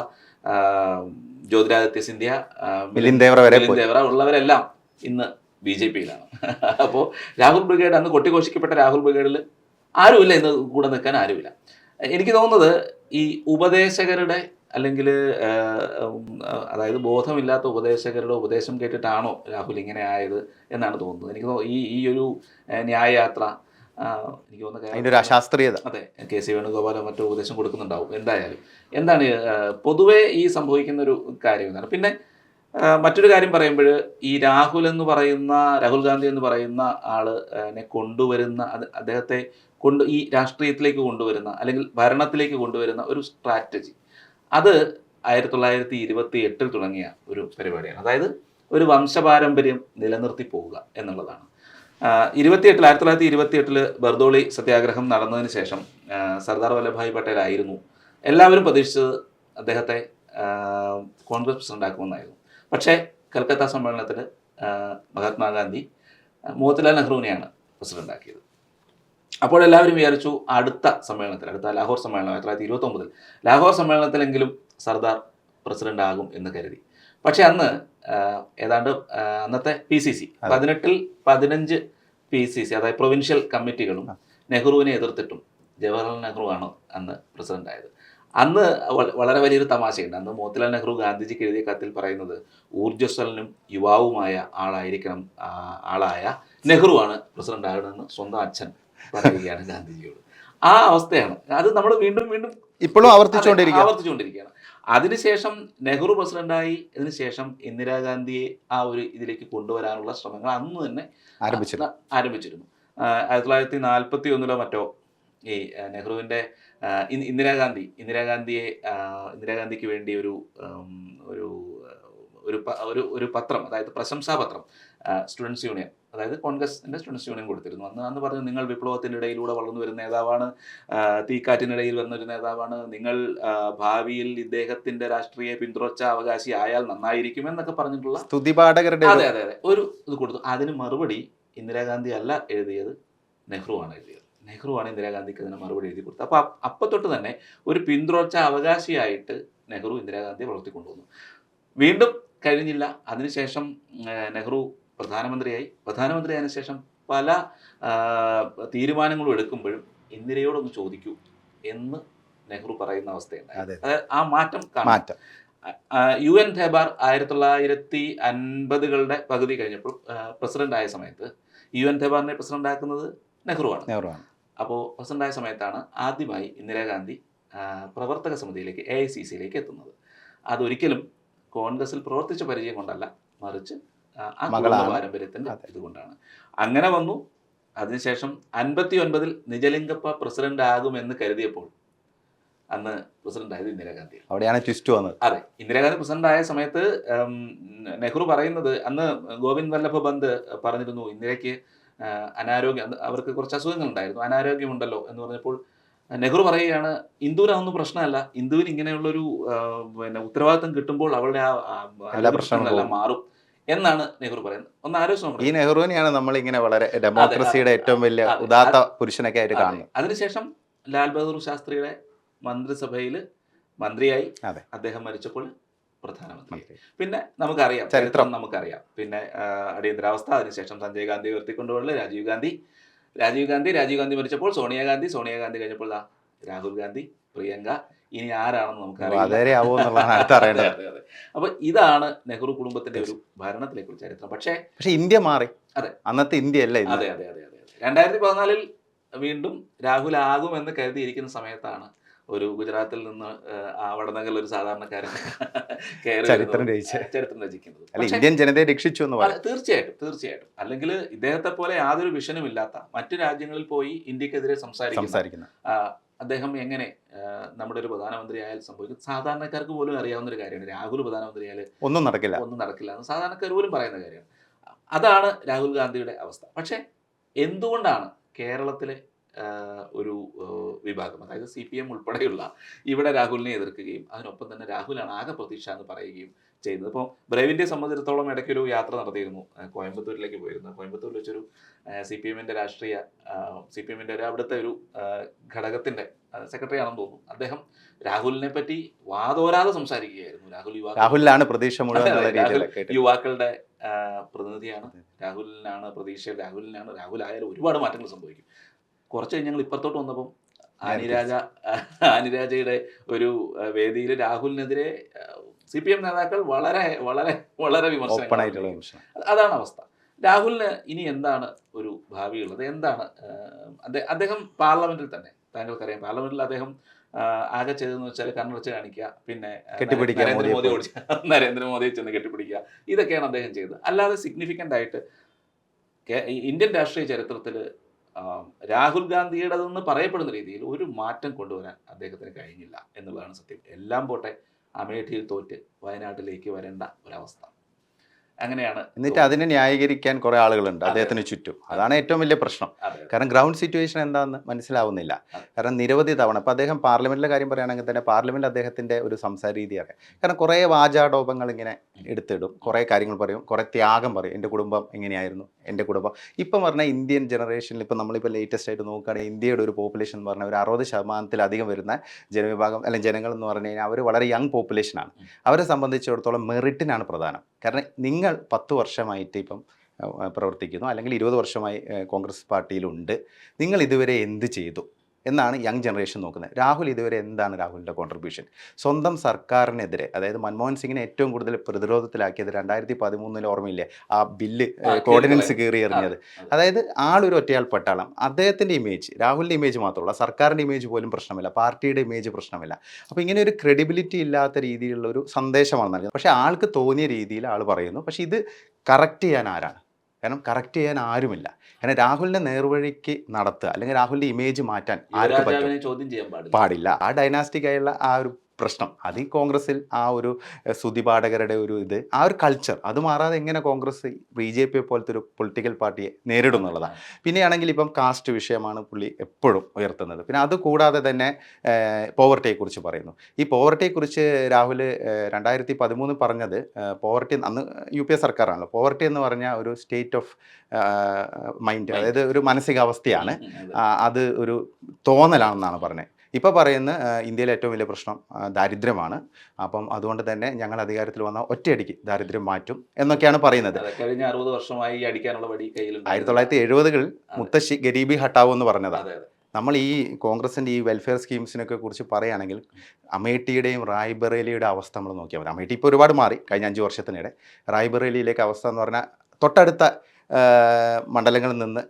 ജ്യോതിരാദിത്യ സിന്ധ്യ മിലിൻ ദേവറ ഉള്ളവരെല്ലാം ഇന്ന് ബി ജെ പിയിലാണ്. അപ്പോൾ രാഹുൽ ബ്രിഗേഡ് അന്ന് കൊട്ടിഘോഷിക്കപ്പെട്ട രാഹുൽ ബ്രിഗേഡിൽ ആരുമില്ല ഇന്ന് കൂടെ നിൽക്കാൻ ആരുമില്ല. എനിക്ക് തോന്നുന്നത് ഈ ഉപദേശകരുടെ അല്ലെങ്കിൽ അതായത് ബോധമില്ലാത്ത ഉപദേശകരുടെ ഉപദേശം കേട്ടിട്ടാണോ രാഹുൽ ഇങ്ങനെ ആയത് എന്നാണ് തോന്നുന്നത്. എനിക്ക് തോന്നുന്നു ഈ ഈ ഒരു ന്യായയാത്ര എനിക്ക് തോന്നുന്നു അശാസ്ത്രീയത. അതെ കെ സി വേണുഗോപാലോ മറ്റോ ഉപദേശം കൊടുക്കുന്നുണ്ടാവും എന്തായാലും. എന്താണ് പൊതുവേ ഈ സംഭവിക്കുന്ന ഒരു കാര്യം എന്താണ് പിന്നെ മറ്റൊരു കാര്യം പറയുമ്പോൾ ഈ രാഹുൽ എന്ന് പറയുന്ന രാഹുൽ ഗാന്ധി എന്ന് പറയുന്ന ആൾ നെ കൊണ്ടുവരുന്ന അദ്ദേഹത്തെ കൊണ്ട് ഈ രാഷ്ട്രീയത്തിലേക്ക് കൊണ്ടുവരുന്ന അല്ലെങ്കിൽ ഭരണത്തിലേക്ക് കൊണ്ടുവരുന്ന ഒരു സ്ട്രാറ്റജി. അത് ആയിരത്തി തൊള്ളായിരത്തി ഇരുപത്തി എട്ടിൽ തുടങ്ങിയ ഒരു പരിപാടിയാണ്. അതായത് ഒരു വംശപാരമ്പര്യം നിലനിർത്തി പോവുക എന്നുള്ളതാണ്. ഇരുപത്തിയെട്ടിൽ ആയിരത്തി തൊള്ളായിരത്തി ഇരുപത്തി എട്ടിൽ ബർദോളി സത്യാഗ്രഹം നടന്നതിന് ശേഷം സർദാർ വല്ലഭായ് പട്ടേൽ ആയിരുന്നു എല്ലാവരും പ്രതീക്ഷിച്ചത് അദ്ദേഹത്തെ കോൺഗ്രസ് പ്രസിഡന്റ് ആക്കുമെന്നായിരുന്നു പക്ഷേ കൽക്കത്ത സമ്മേളനത്തിൽ മഹാത്മാഗാന്ധി മോത്തിലാൽ നെഹ്റുവിനെയാണ് പ്രസിഡന്റ് ആക്കിയത്. അപ്പോൾ എല്ലാവരും വിചാരിച്ചു അടുത്ത സമ്മേളനത്തിൽ അടുത്ത ലാഹോർ സമ്മേളനം ആയിരത്തി തൊള്ളായിരത്തി ഇരുപത്തി ഒമ്പതിൽ ലാഹോർ സമ്മേളനത്തിലെങ്കിലും സർദാർ പ്രസിഡന്റ് ആകും എന്ന് കരുതി. പക്ഷെ അന്ന് ഏതാണ്ട് അന്നത്തെ പി സി സി. പതിനെട്ടിൽ പതിനഞ്ച് പി സി സി അതായത് പ്രൊവിൻഷ്യൽ കമ്മിറ്റികളും നെഹ്റുവിനെ എതിർത്തിട്ടും ജവഹർലാൽ നെഹ്റു ആണ് അന്ന് പ്രസിഡന്റ് ആയത് അന്ന് വളരെ വലിയൊരു തമാശയുണ്ട്. അന്ന് മോത്തിലാൽ നെഹ്റു ഗാന്ധിജിക്ക് എഴുതിയ കത്തിൽ പറയുന്നത് ഊർജസ്വലനും യുവാവുമായ ആളായിരിക്കണം ആളായ ആളായ നെഹ്റുവാണ് പ്രസിഡന്റ് ആകണമെന്ന് സ്വന്തം അച്ഛൻ പറയുകയാണ് ഗാന്ധിജിയോട്. ആ അവസ്ഥയാണ്. അത് നമ്മൾ വീണ്ടും വീണ്ടും ഇപ്പോഴും ആവർത്തിച്ചുകൊണ്ടിരിക്കുക ആവർത്തിച്ചുകൊണ്ടിരിക്കുകയാണ്. അതിനുശേഷം നെഹ്റു പ്രസിഡന്റായി അതിനുശേഷം ഇന്ദിരാഗാന്ധിയെ ആ ഒരു ഇതിലേക്ക് കൊണ്ടുവരാനുള്ള ശ്രമങ്ങൾ അന്ന് തന്നെ ആരംഭിച്ചിരുന്നു. ആരംഭിച്ചിരുന്നു. ആയിരത്തി തൊള്ളായിരത്തി നാൽപ്പത്തി ഒന്നിലോ മറ്റോ ഈ നെഹ്റുവിന്റെ ഇന്ദിരാഗാന്ധി ഇന്ദിരാഗാന്ധിയെ ഇന്ദിരാഗാന്ധിക്ക് വേണ്ടി ഒരു ഒരു ഒരു ഒരു ഒരു പത്രം അതായത് പ്രശംസാപത്രം സ്റ്റുഡൻസ് യൂണിയൻ അതായത് കോൺഗ്രസിന്റെ സ്റ്റുഡൻസ് യൂണിയൻ കൊടുത്തിരുന്നു. അന്ന് അന്ന് പറഞ്ഞു നിങ്ങൾ വിപ്ലവത്തിന്റെ ഇടയിലൂടെ വളർന്നു വരുന്ന നേതാവാണ് തീക്കാറ്റിനിടയിൽ വരുന്നൊരു നേതാവാണ്. നിങ്ങൾ ഭാവിയിൽ ഇദ്ദേഹത്തിന്റെ രാഷ്ട്രീയ പിന്തുടർച്ച അവകാശി ആയാൽ നന്നായിരിക്കും എന്നൊക്കെ പറഞ്ഞിട്ടുള്ള സ്തുതിപാഠകരുടെ അതെ അതെ അതെ. ഒരു ഇത് കൊടുത്തു. അതിന് മറുപടി ഇന്ദിരാഗാന്ധി അല്ല എഴുതിയത് നെഹ്റു ആണ് എഴുതിയത്. നെഹ്റു ആണ് ഇന്ദിരാഗാന്ധിക്ക് അതിന് മറുപടി എഴുതി കൊടുത്തത്. അപ്പോൾ അപ്പം തൊട്ട് തന്നെ ഒരു പിന്തുടർച്ച അവകാശിയായിട്ട് നെഹ്റു ഇന്ദിരാഗാന്ധിയെ വളർത്തിക്കൊണ്ടുവന്നു വീണ്ടും കഴിഞ്ഞില്ല. അതിനുശേഷം നെഹ്റു പ്രധാനമന്ത്രിയായി. പ്രധാനമന്ത്രി ആയതിനു ശേഷം പല തീരുമാനങ്ങളും എടുക്കുമ്പോഴും ഇന്ദിരയോടൊന്ന് ചോദിക്കൂ എന്ന് നെഹ്റു പറയുന്ന അവസ്ഥയുണ്ട് അതായത് ആ മാറ്റം മാറ്റം. യു എൻ ധേബാർ ആയിരത്തി തൊള്ളായിരത്തി അൻപതുകളുടെ പകുതി കഴിഞ്ഞപ്പോൾ പ്രസിഡന്റ് ആയ സമയത്ത് യു എൻ ധേബാറിനെ പ്രസിഡന്റ് ആക്കുന്നത് നെഹ്റുവാണ്. നെഹ്റുവാണ്. അപ്പോൾ പ്രസിഡന്റായ സമയത്താണ് ആദ്യമായി ഇന്ദിരാഗാന്ധി പ്രവർത്തക സമിതിയിലേക്ക് എ ഐ സി സിയിലേക്ക് എത്തുന്നത്. അതൊരിക്കലും കോൺഗ്രസിൽ പ്രവർത്തിച്ച പരിചയം കൊണ്ടല്ല മറിച്ച് ആ, കുടുംബ അതെ. ഇതുകൊണ്ടാണ്. അങ്ങനെ വന്നു. അതിനുശേഷം അൻപത്തി ഒൻപതിൽ നിജലിംഗപ്പ പ്രസിഡന്റ് ആകുമെന്ന് കരുതിയപ്പോൾ അന്ന് പ്രസിഡന്റ് ആയത് ഇന്ദിരാഗാന്ധി അവിടെയാണ് ട്വിസ്റ്റ് വന്നത്. അതെ. ഇന്ദിരാഗാന്ധി പ്രസിഡന്റ് ആയ സമയത്ത് നെഹ്റു പറയുന്നത് അന്ന് ഗോവിന്ദ് വല്ലഭ ബന്ദ് പറഞ്ഞിരുന്നു ഇന്ദിരയ്ക്ക് അനാരോഗ്യം അവർക്ക് കുറച്ച് അസുഖങ്ങൾ ഉണ്ടായിരുന്നു അനാരോഗ്യമുണ്ടല്ലോ എന്ന് പറഞ്ഞപ്പോൾ നെഹ്റു പറയുകയാണ് ഇന്ദുവിനൊന്നും പ്രശ്നമല്ല. ഇന്ദുവിന് ഇങ്ങനെയുള്ളൊരു പിന്നെ ഉത്തരവാദിത്തം കിട്ടുമ്പോൾ അവളുടെ ആ പ്രശ്നങ്ങളെല്ലാം മാറും എന്നാണ് നെഹ്റു പറയുന്നത്. ഒന്ന് ആലോചിച്ച് ഈ നെഹ്റുവിനെയാണ് നമ്മൾ ഇങ്ങനെ വളരെ ഡെമോക്രസിയുടെ ഏറ്റവും വലിയ ഉദാത്ത പുരുഷനൊക്കെ ആയിട്ട്. കാണുന്നത് അതിനുശേഷം ലാൽ ബഹദൂർ ശാസ്ത്രിയുടെ മന്ത്രിസഭയിൽ മന്ത്രിയായി. അദ്ദേഹം മരിച്ചപ്പോൾ പ്രധാനമന്ത്രി. പിന്നെ നമുക്കറിയാം ചരിത്രം. നമുക്കറിയാം. പിന്നെ അടിയന്തരാവസ്ഥ അതിനുശേഷം സഞ്ജയ് ഗാന്ധി ഉയർത്തിക്കൊണ്ടുള്ള രാജീവ് ഗാന്ധി. രാജീവ് ഗാന്ധി രാജീവ് ഗാന്ധി മരിച്ചപ്പോൾ സോണിയാഗാന്ധി സോണിയാഗാന്ധി കഴിഞ്ഞപ്പോൾ രാഹുൽ ഗാന്ധി പ്രിയങ്ക ഇനി ആരാണെന്ന് നമുക്കറിയാം. അപ്പൊ ഇതാണ് നെഹ്റു കുടുംബത്തിന്റെ ഒരു ഭരണത്തിലേക്കുള്ള ചരിത്രം. പക്ഷേ പക്ഷേ ഇന്ത്യ മാറി. അതെ. അന്നത്തെ ഇന്ത്യ അല്ല അതെ അതെ അതെ അതെ. രണ്ടായിരത്തി പതിനാലിൽ വീണ്ടും രാഹുൽ ആകുമെന്ന് കരുതിയിരിക്കുന്ന സമയത്താണ് ഒരു ഗുജറാത്തിൽ നിന്ന് ആ ഒരു സാധാരണക്കാരൻ ചരിത്രം. ചരിത്രം രചിക്കുന്നത്. ഇന്ത്യൻ ജനതയെ രക്ഷിച്ചു എന്ന് തീർച്ചയായിട്ടും തീർച്ചയായിട്ടും. അല്ലെങ്കിൽ ഇദ്ദേഹത്തെ പോലെ യാതൊരു വിഷനും ഇല്ലാത്ത മറ്റു രാജ്യങ്ങളിൽ പോയി ഇന്ത്യക്കെതിരെ സംസാരിക്കുന്ന അദ്ദേഹം എങ്ങനെ നമ്മുടെ ഒരു പ്രധാനമന്ത്രി ആയാൽ സംഭവിക്കും? സാധാരണക്കാർക്ക് പോലും അറിയാവുന്ന ഒരു കാര്യമാണ്. രാഹുൽ പ്രധാനമന്ത്രി ആയാൽ ഒന്നും നടക്കില്ല. ഒന്നും നടക്കില്ല എന്ന് സാധാരണക്കാർ പോലും പറയുന്ന കാര്യമാണ്. അതാണ് രാഹുൽ ഗാന്ധിയുടെ അവസ്ഥ. പക്ഷേ എന്തുകൊണ്ടാണ് കേരളത്തിലെ ഒരു വിഭാഗം അതായത് സി പി എം ഉൾപ്പെടെയുള്ള ഇവിടെ രാഹുലിനെ എതിർക്കുകയും അതിനൊപ്പം തന്നെ രാഹുലാണ് ആകെ പ്രതീക്ഷ എന്ന് പറയുകയും ചെയ്യുന്നത്. ഇപ്പോൾ ബ്രേവിന്റെ സംബന്ധിച്ചിടത്തോളം ഇടയ്ക്കൊരു യാത്ര നടത്തിയിരുന്നു കോയമ്പത്തൂരിലേക്ക് പോയിരുന്നു. കോയമ്പത്തൂരിൽ വെച്ചൊരു സി പി എമ്മിന്റെ രാഷ്ട്രീയ സി പി എമ്മിന്റെ ഒരു അവിടുത്തെ ഒരു ഘടകത്തിന്റെ സെക്രട്ടറി ആണെന്ന് തോന്നുന്നു. അദ്ദേഹം രാഹുലിനെ പറ്റി വാതോരാതെ സംസാരിക്കുകയായിരുന്നു. രാഹുൽ യുവാക്കൾ രാഹുലിലാണ് പ്രതീക്ഷ മുഴുവൻ യുവാക്കളുടെ പ്രതിനിധിയാണ്. രാഹുലിനാണ് പ്രതീക്ഷ രാഹുലിനാണ് രാഹുൽ ആയാലും ഒരുപാട് മാറ്റങ്ങൾ സംഭവിക്കും. കുറച്ച് കഴിഞ്ഞ് ഞങ്ങൾ ഇപ്പുറത്തോട്ട് വന്നപ്പം ആനിരാജ ആനിരാജയുടെ ഒരു വേദിയിൽ രാഹുലിനെതിരെ സി പി എം നേതാക്കൾ വളരെ വളരെ വളരെ വിമർശനം. അതാണ് അവസ്ഥ. രാഹുലിന് ഇനി എന്താണ് ഒരു ഭാവിയുള്ളത് എന്താണ് അദ്ദേഹം പാർലമെന്റിൽ തന്നെ. താങ്കൾക്കറിയാം പാർലമെന്റിൽ അദ്ദേഹം ആകെ ചെയ്തതെന്ന് വെച്ചാൽ കണ്ണടച്ച് കാണിക്കുക പിന്നെ നരേന്ദ്രമോദി ഓടിച്ച് നരേന്ദ്രമോദിയെ ചെന്ന് കെട്ടിപ്പിടിക്കുക. ഇതൊക്കെയാണ് അദ്ദേഹം ചെയ്തത്. അല്ലാതെ സിഗ്നിഫിക്കന്റ് ആയിട്ട് ഇന്ത്യൻ രാഷ്ട്രീയ ചരിത്രത്തിൽ രാഹുൽ ഗാന്ധിയുടേതെന്ന് പറയപ്പെടുന്ന രീതിയിൽ ഒരു മാറ്റം കൊണ്ടുവരാൻ അദ്ദേഹത്തിന് കഴിഞ്ഞില്ല എന്നുള്ളതാണ് സത്യം. എല്ലാം പോട്ടെ അമേഠിയിൽ തോറ്റ് വയനാട്ടിലേക്ക് വരേണ്ട ഒരവസ്ഥ. അങ്ങനെയാണ് എന്നിട്ട് അതിനെ ന്യായീകരിക്കാൻ കുറെ ആളുകളുണ്ട് അദ്ദേഹത്തിന് ചുറ്റും. അതാണ് ഏറ്റവും വലിയ പ്രശ്നം. കാരണം ഗ്രൗണ്ട് സിറ്റുവേഷൻ എന്താണെന്ന് മനസ്സിലാവുന്നില്ല. കാരണം നിരവധി തവണ ഇപ്പം അദ്ദേഹം പാർലമെന്റിലെ കാര്യം പറയുകയാണെങ്കിൽ തന്നെ പാർലമെന്റ് അദ്ദേഹത്തിന്റെ ഒരു സംസാര രീതി അറിയാം കാരണം കുറേ വാചാടോപങ്ങൾ ഇങ്ങനെ എടുത്തിടും കുറേ കാര്യങ്ങൾ പറയും കുറേ ത്യാഗം പറയും. എന്റെ കുടുംബം എങ്ങനെയായിരുന്നു എന്റെ കുടുംബം ഇപ്പം പറഞ്ഞാൽ ഇന്ത്യൻ ജനറേഷനിൽ ഇപ്പം നമ്മളിപ്പോൾ ലേറ്റസ്റ്റ് ആയിട്ട് നോക്കുകയാണെങ്കിൽ ഇന്ത്യയുടെ ഒരു പോപ്പുലേഷൻ എന്ന് പറഞ്ഞാൽ ഒരു അറുപത് ശതമാനത്തിലധികം വരുന്ന ജനവിഭാഗം അല്ലെങ്കിൽ ജനങ്ങൾ എന്ന് പറഞ്ഞു കഴിഞ്ഞാൽ അവർ വളരെ യങ് പോപ്പുലേഷനാണ് അവരെ സംബന്ധിച്ചിടത്തോളം മെറിറ്റിനാണ് പ്രധാനം. കാരണം നിങ്ങൾ പത്ത് വർഷമായിട്ട് ഇപ്പം പ്രവർത്തിക്കുന്നു. അല്ലെങ്കിൽ ഇരുപത് വർഷമായി കോൺഗ്രസ് പാർട്ടിയിലുണ്ട് നിങ്ങൾ ഇതുവരെ എന്ത് ചെയ്തു? എന്നാണ് യങ് ജനറേഷൻ നോക്കുന്നത്. രാഹുൽ ഇതുവരെ എന്താണ് രാഹുലിന്റെ കോൺട്രിബ്യൂഷൻ സ്വന്തം സർക്കാരിനെതിരെ അതായത് മൻമോഹൻ സിംഗിനെ ഏറ്റവും കൂടുതൽ പ്രതിരോധത്തിലാക്കിയത് രണ്ടായിരത്തി പതിമൂന്നിൽ ഓർമ്മയില്ലേ? ആ ബില്ല് ഓർഡിനൻസ് കോർഡിനൻസ് കീറി എറിഞ്ഞത്. അതെ. അതായത് ആളൊരു ഒറ്റയാൾ പട്ടാളം. അദ്ദേഹത്തിന്റെ ഇമേജ് രാഹുലിന്റെ ഇമേജ് മാത്രമല്ല സർക്കാരിന്റെ ഇമേജ് പോലും പ്രശ്നമില്ല പാർട്ടിയുടെ ഇമേജ് പ്രശ്നമില്ല. അപ്പോൾ ഇങ്ങനെ ഒരു ക്രെഡിബിലിറ്റി ഇല്ലാത്ത രീതിയിലുള്ള ഒരു സന്ദേശമാണ് നൽകുന്നത്. പക്ഷേ ആൾക്ക് തോന്നിയ രീതിയിൽ ആൾ പറയുന്നു. പക്ഷേ ഇത് കറക്റ്റ് ചെയ്യാൻ ആരാണ്? കാരണം കറക്റ്റ് ചെയ്യാൻ ആരുമില്ല. കാരണം രാഹുലിനെ നേർവഴിക്ക് നടത്തുക അല്ലെങ്കിൽ രാഹുലിന്റെ ഇമേജ് മാറ്റാൻ ആർക്കും ചോദ്യം ചെയ്യാൻ പാടില്ല. ആ ഡൈനാസ്റ്റിക് ആയുള്ള ആ ഒരു പ്രശ്നം. അത് ഈ കോൺഗ്രസിൽ ആ ഒരു സുതിപാഠകരുടെ സ്തുതിപാഠകരുടെ ഒരു ഇത് ആ ഒരു കൾച്ചർ അത് മാറാതെ എങ്ങനെ കോൺഗ്രസ് ബി ജെ പി പോലത്തെ ഒരു പൊളിറ്റിക്കൽ പാർട്ടിയെ നേരിടും എന്നുള്ളതാണ്. പിന്നെയാണെങ്കിൽ ഇപ്പം കാസ്റ്റ് വിഷയമാണ് പുള്ളി എപ്പോഴും ഉയർത്തുന്നത്. പിന്നെ അത് കൂടാതെ തന്നെ പോവർട്ടിയെക്കുറിച്ച് പറയുന്നു. ഈ പോവർട്ടിയെക്കുറിച്ച് രാഹുൽ രണ്ടായിരത്തി പതിമൂന്ന് പറഞ്ഞത് പോവർട്ടി അന്ന് യു പി എ സർക്കാരാണല്ലോ. പോവർട്ടി എന്ന് പറഞ്ഞ ഒരു സ്റ്റേറ്റ് ഓഫ് മൈൻഡ് അതായത് ഒരു മാനസികാവസ്ഥയാണ്. അത് ഒരു തോന്നലാണെന്നാണ് പറഞ്ഞത്. ഇപ്പോൾ പറയുന്ന ഇന്ത്യയിലെ ഏറ്റവും വലിയ പ്രശ്നം ദാരിദ്ര്യമാണ്. അപ്പം അതുകൊണ്ട് തന്നെ ഞങ്ങൾ അധികാരത്തിൽ വന്ന ഒറ്റയടിക്ക് ദാരിദ്ര്യം മാറ്റും എന്നൊക്കെയാണ് പറയുന്നത്. കഴിഞ്ഞ അറുപത് വർഷമായി അടിക്കാനുള്ള വടി കയ്യിൽ ആയിരത്തി തൊള്ളായിരത്തി എഴുപതുകളിൽ മുത്തശ്ശി ഗരീബി ഹട്ടാവോ എന്ന് പറഞ്ഞതാണ് നമ്മൾ ഈ കോൺഗ്രസിന്റെ ഈ വെൽഫെയർ സ്കീംസിനൊക്കെ കുറിച്ച് പറയുകയാണെങ്കിൽ അമേഠിയുടെയും റായ്ബറേലിയുടെ അവസ്ഥ നമ്മൾ നോക്കിയാൽ മതി. അമേഠി ഇപ്പോൾ ഒരുപാട് മാറി കഴിഞ്ഞ അഞ്ച് വർഷത്തിനിടെ. റായ്ബറേലിയിലേക്ക് അവസ്ഥ എന്ന് പറഞ്ഞാൽ തൊട്ടടുത്ത മണ്ഡലങ്ങളിൽ നിന്ന്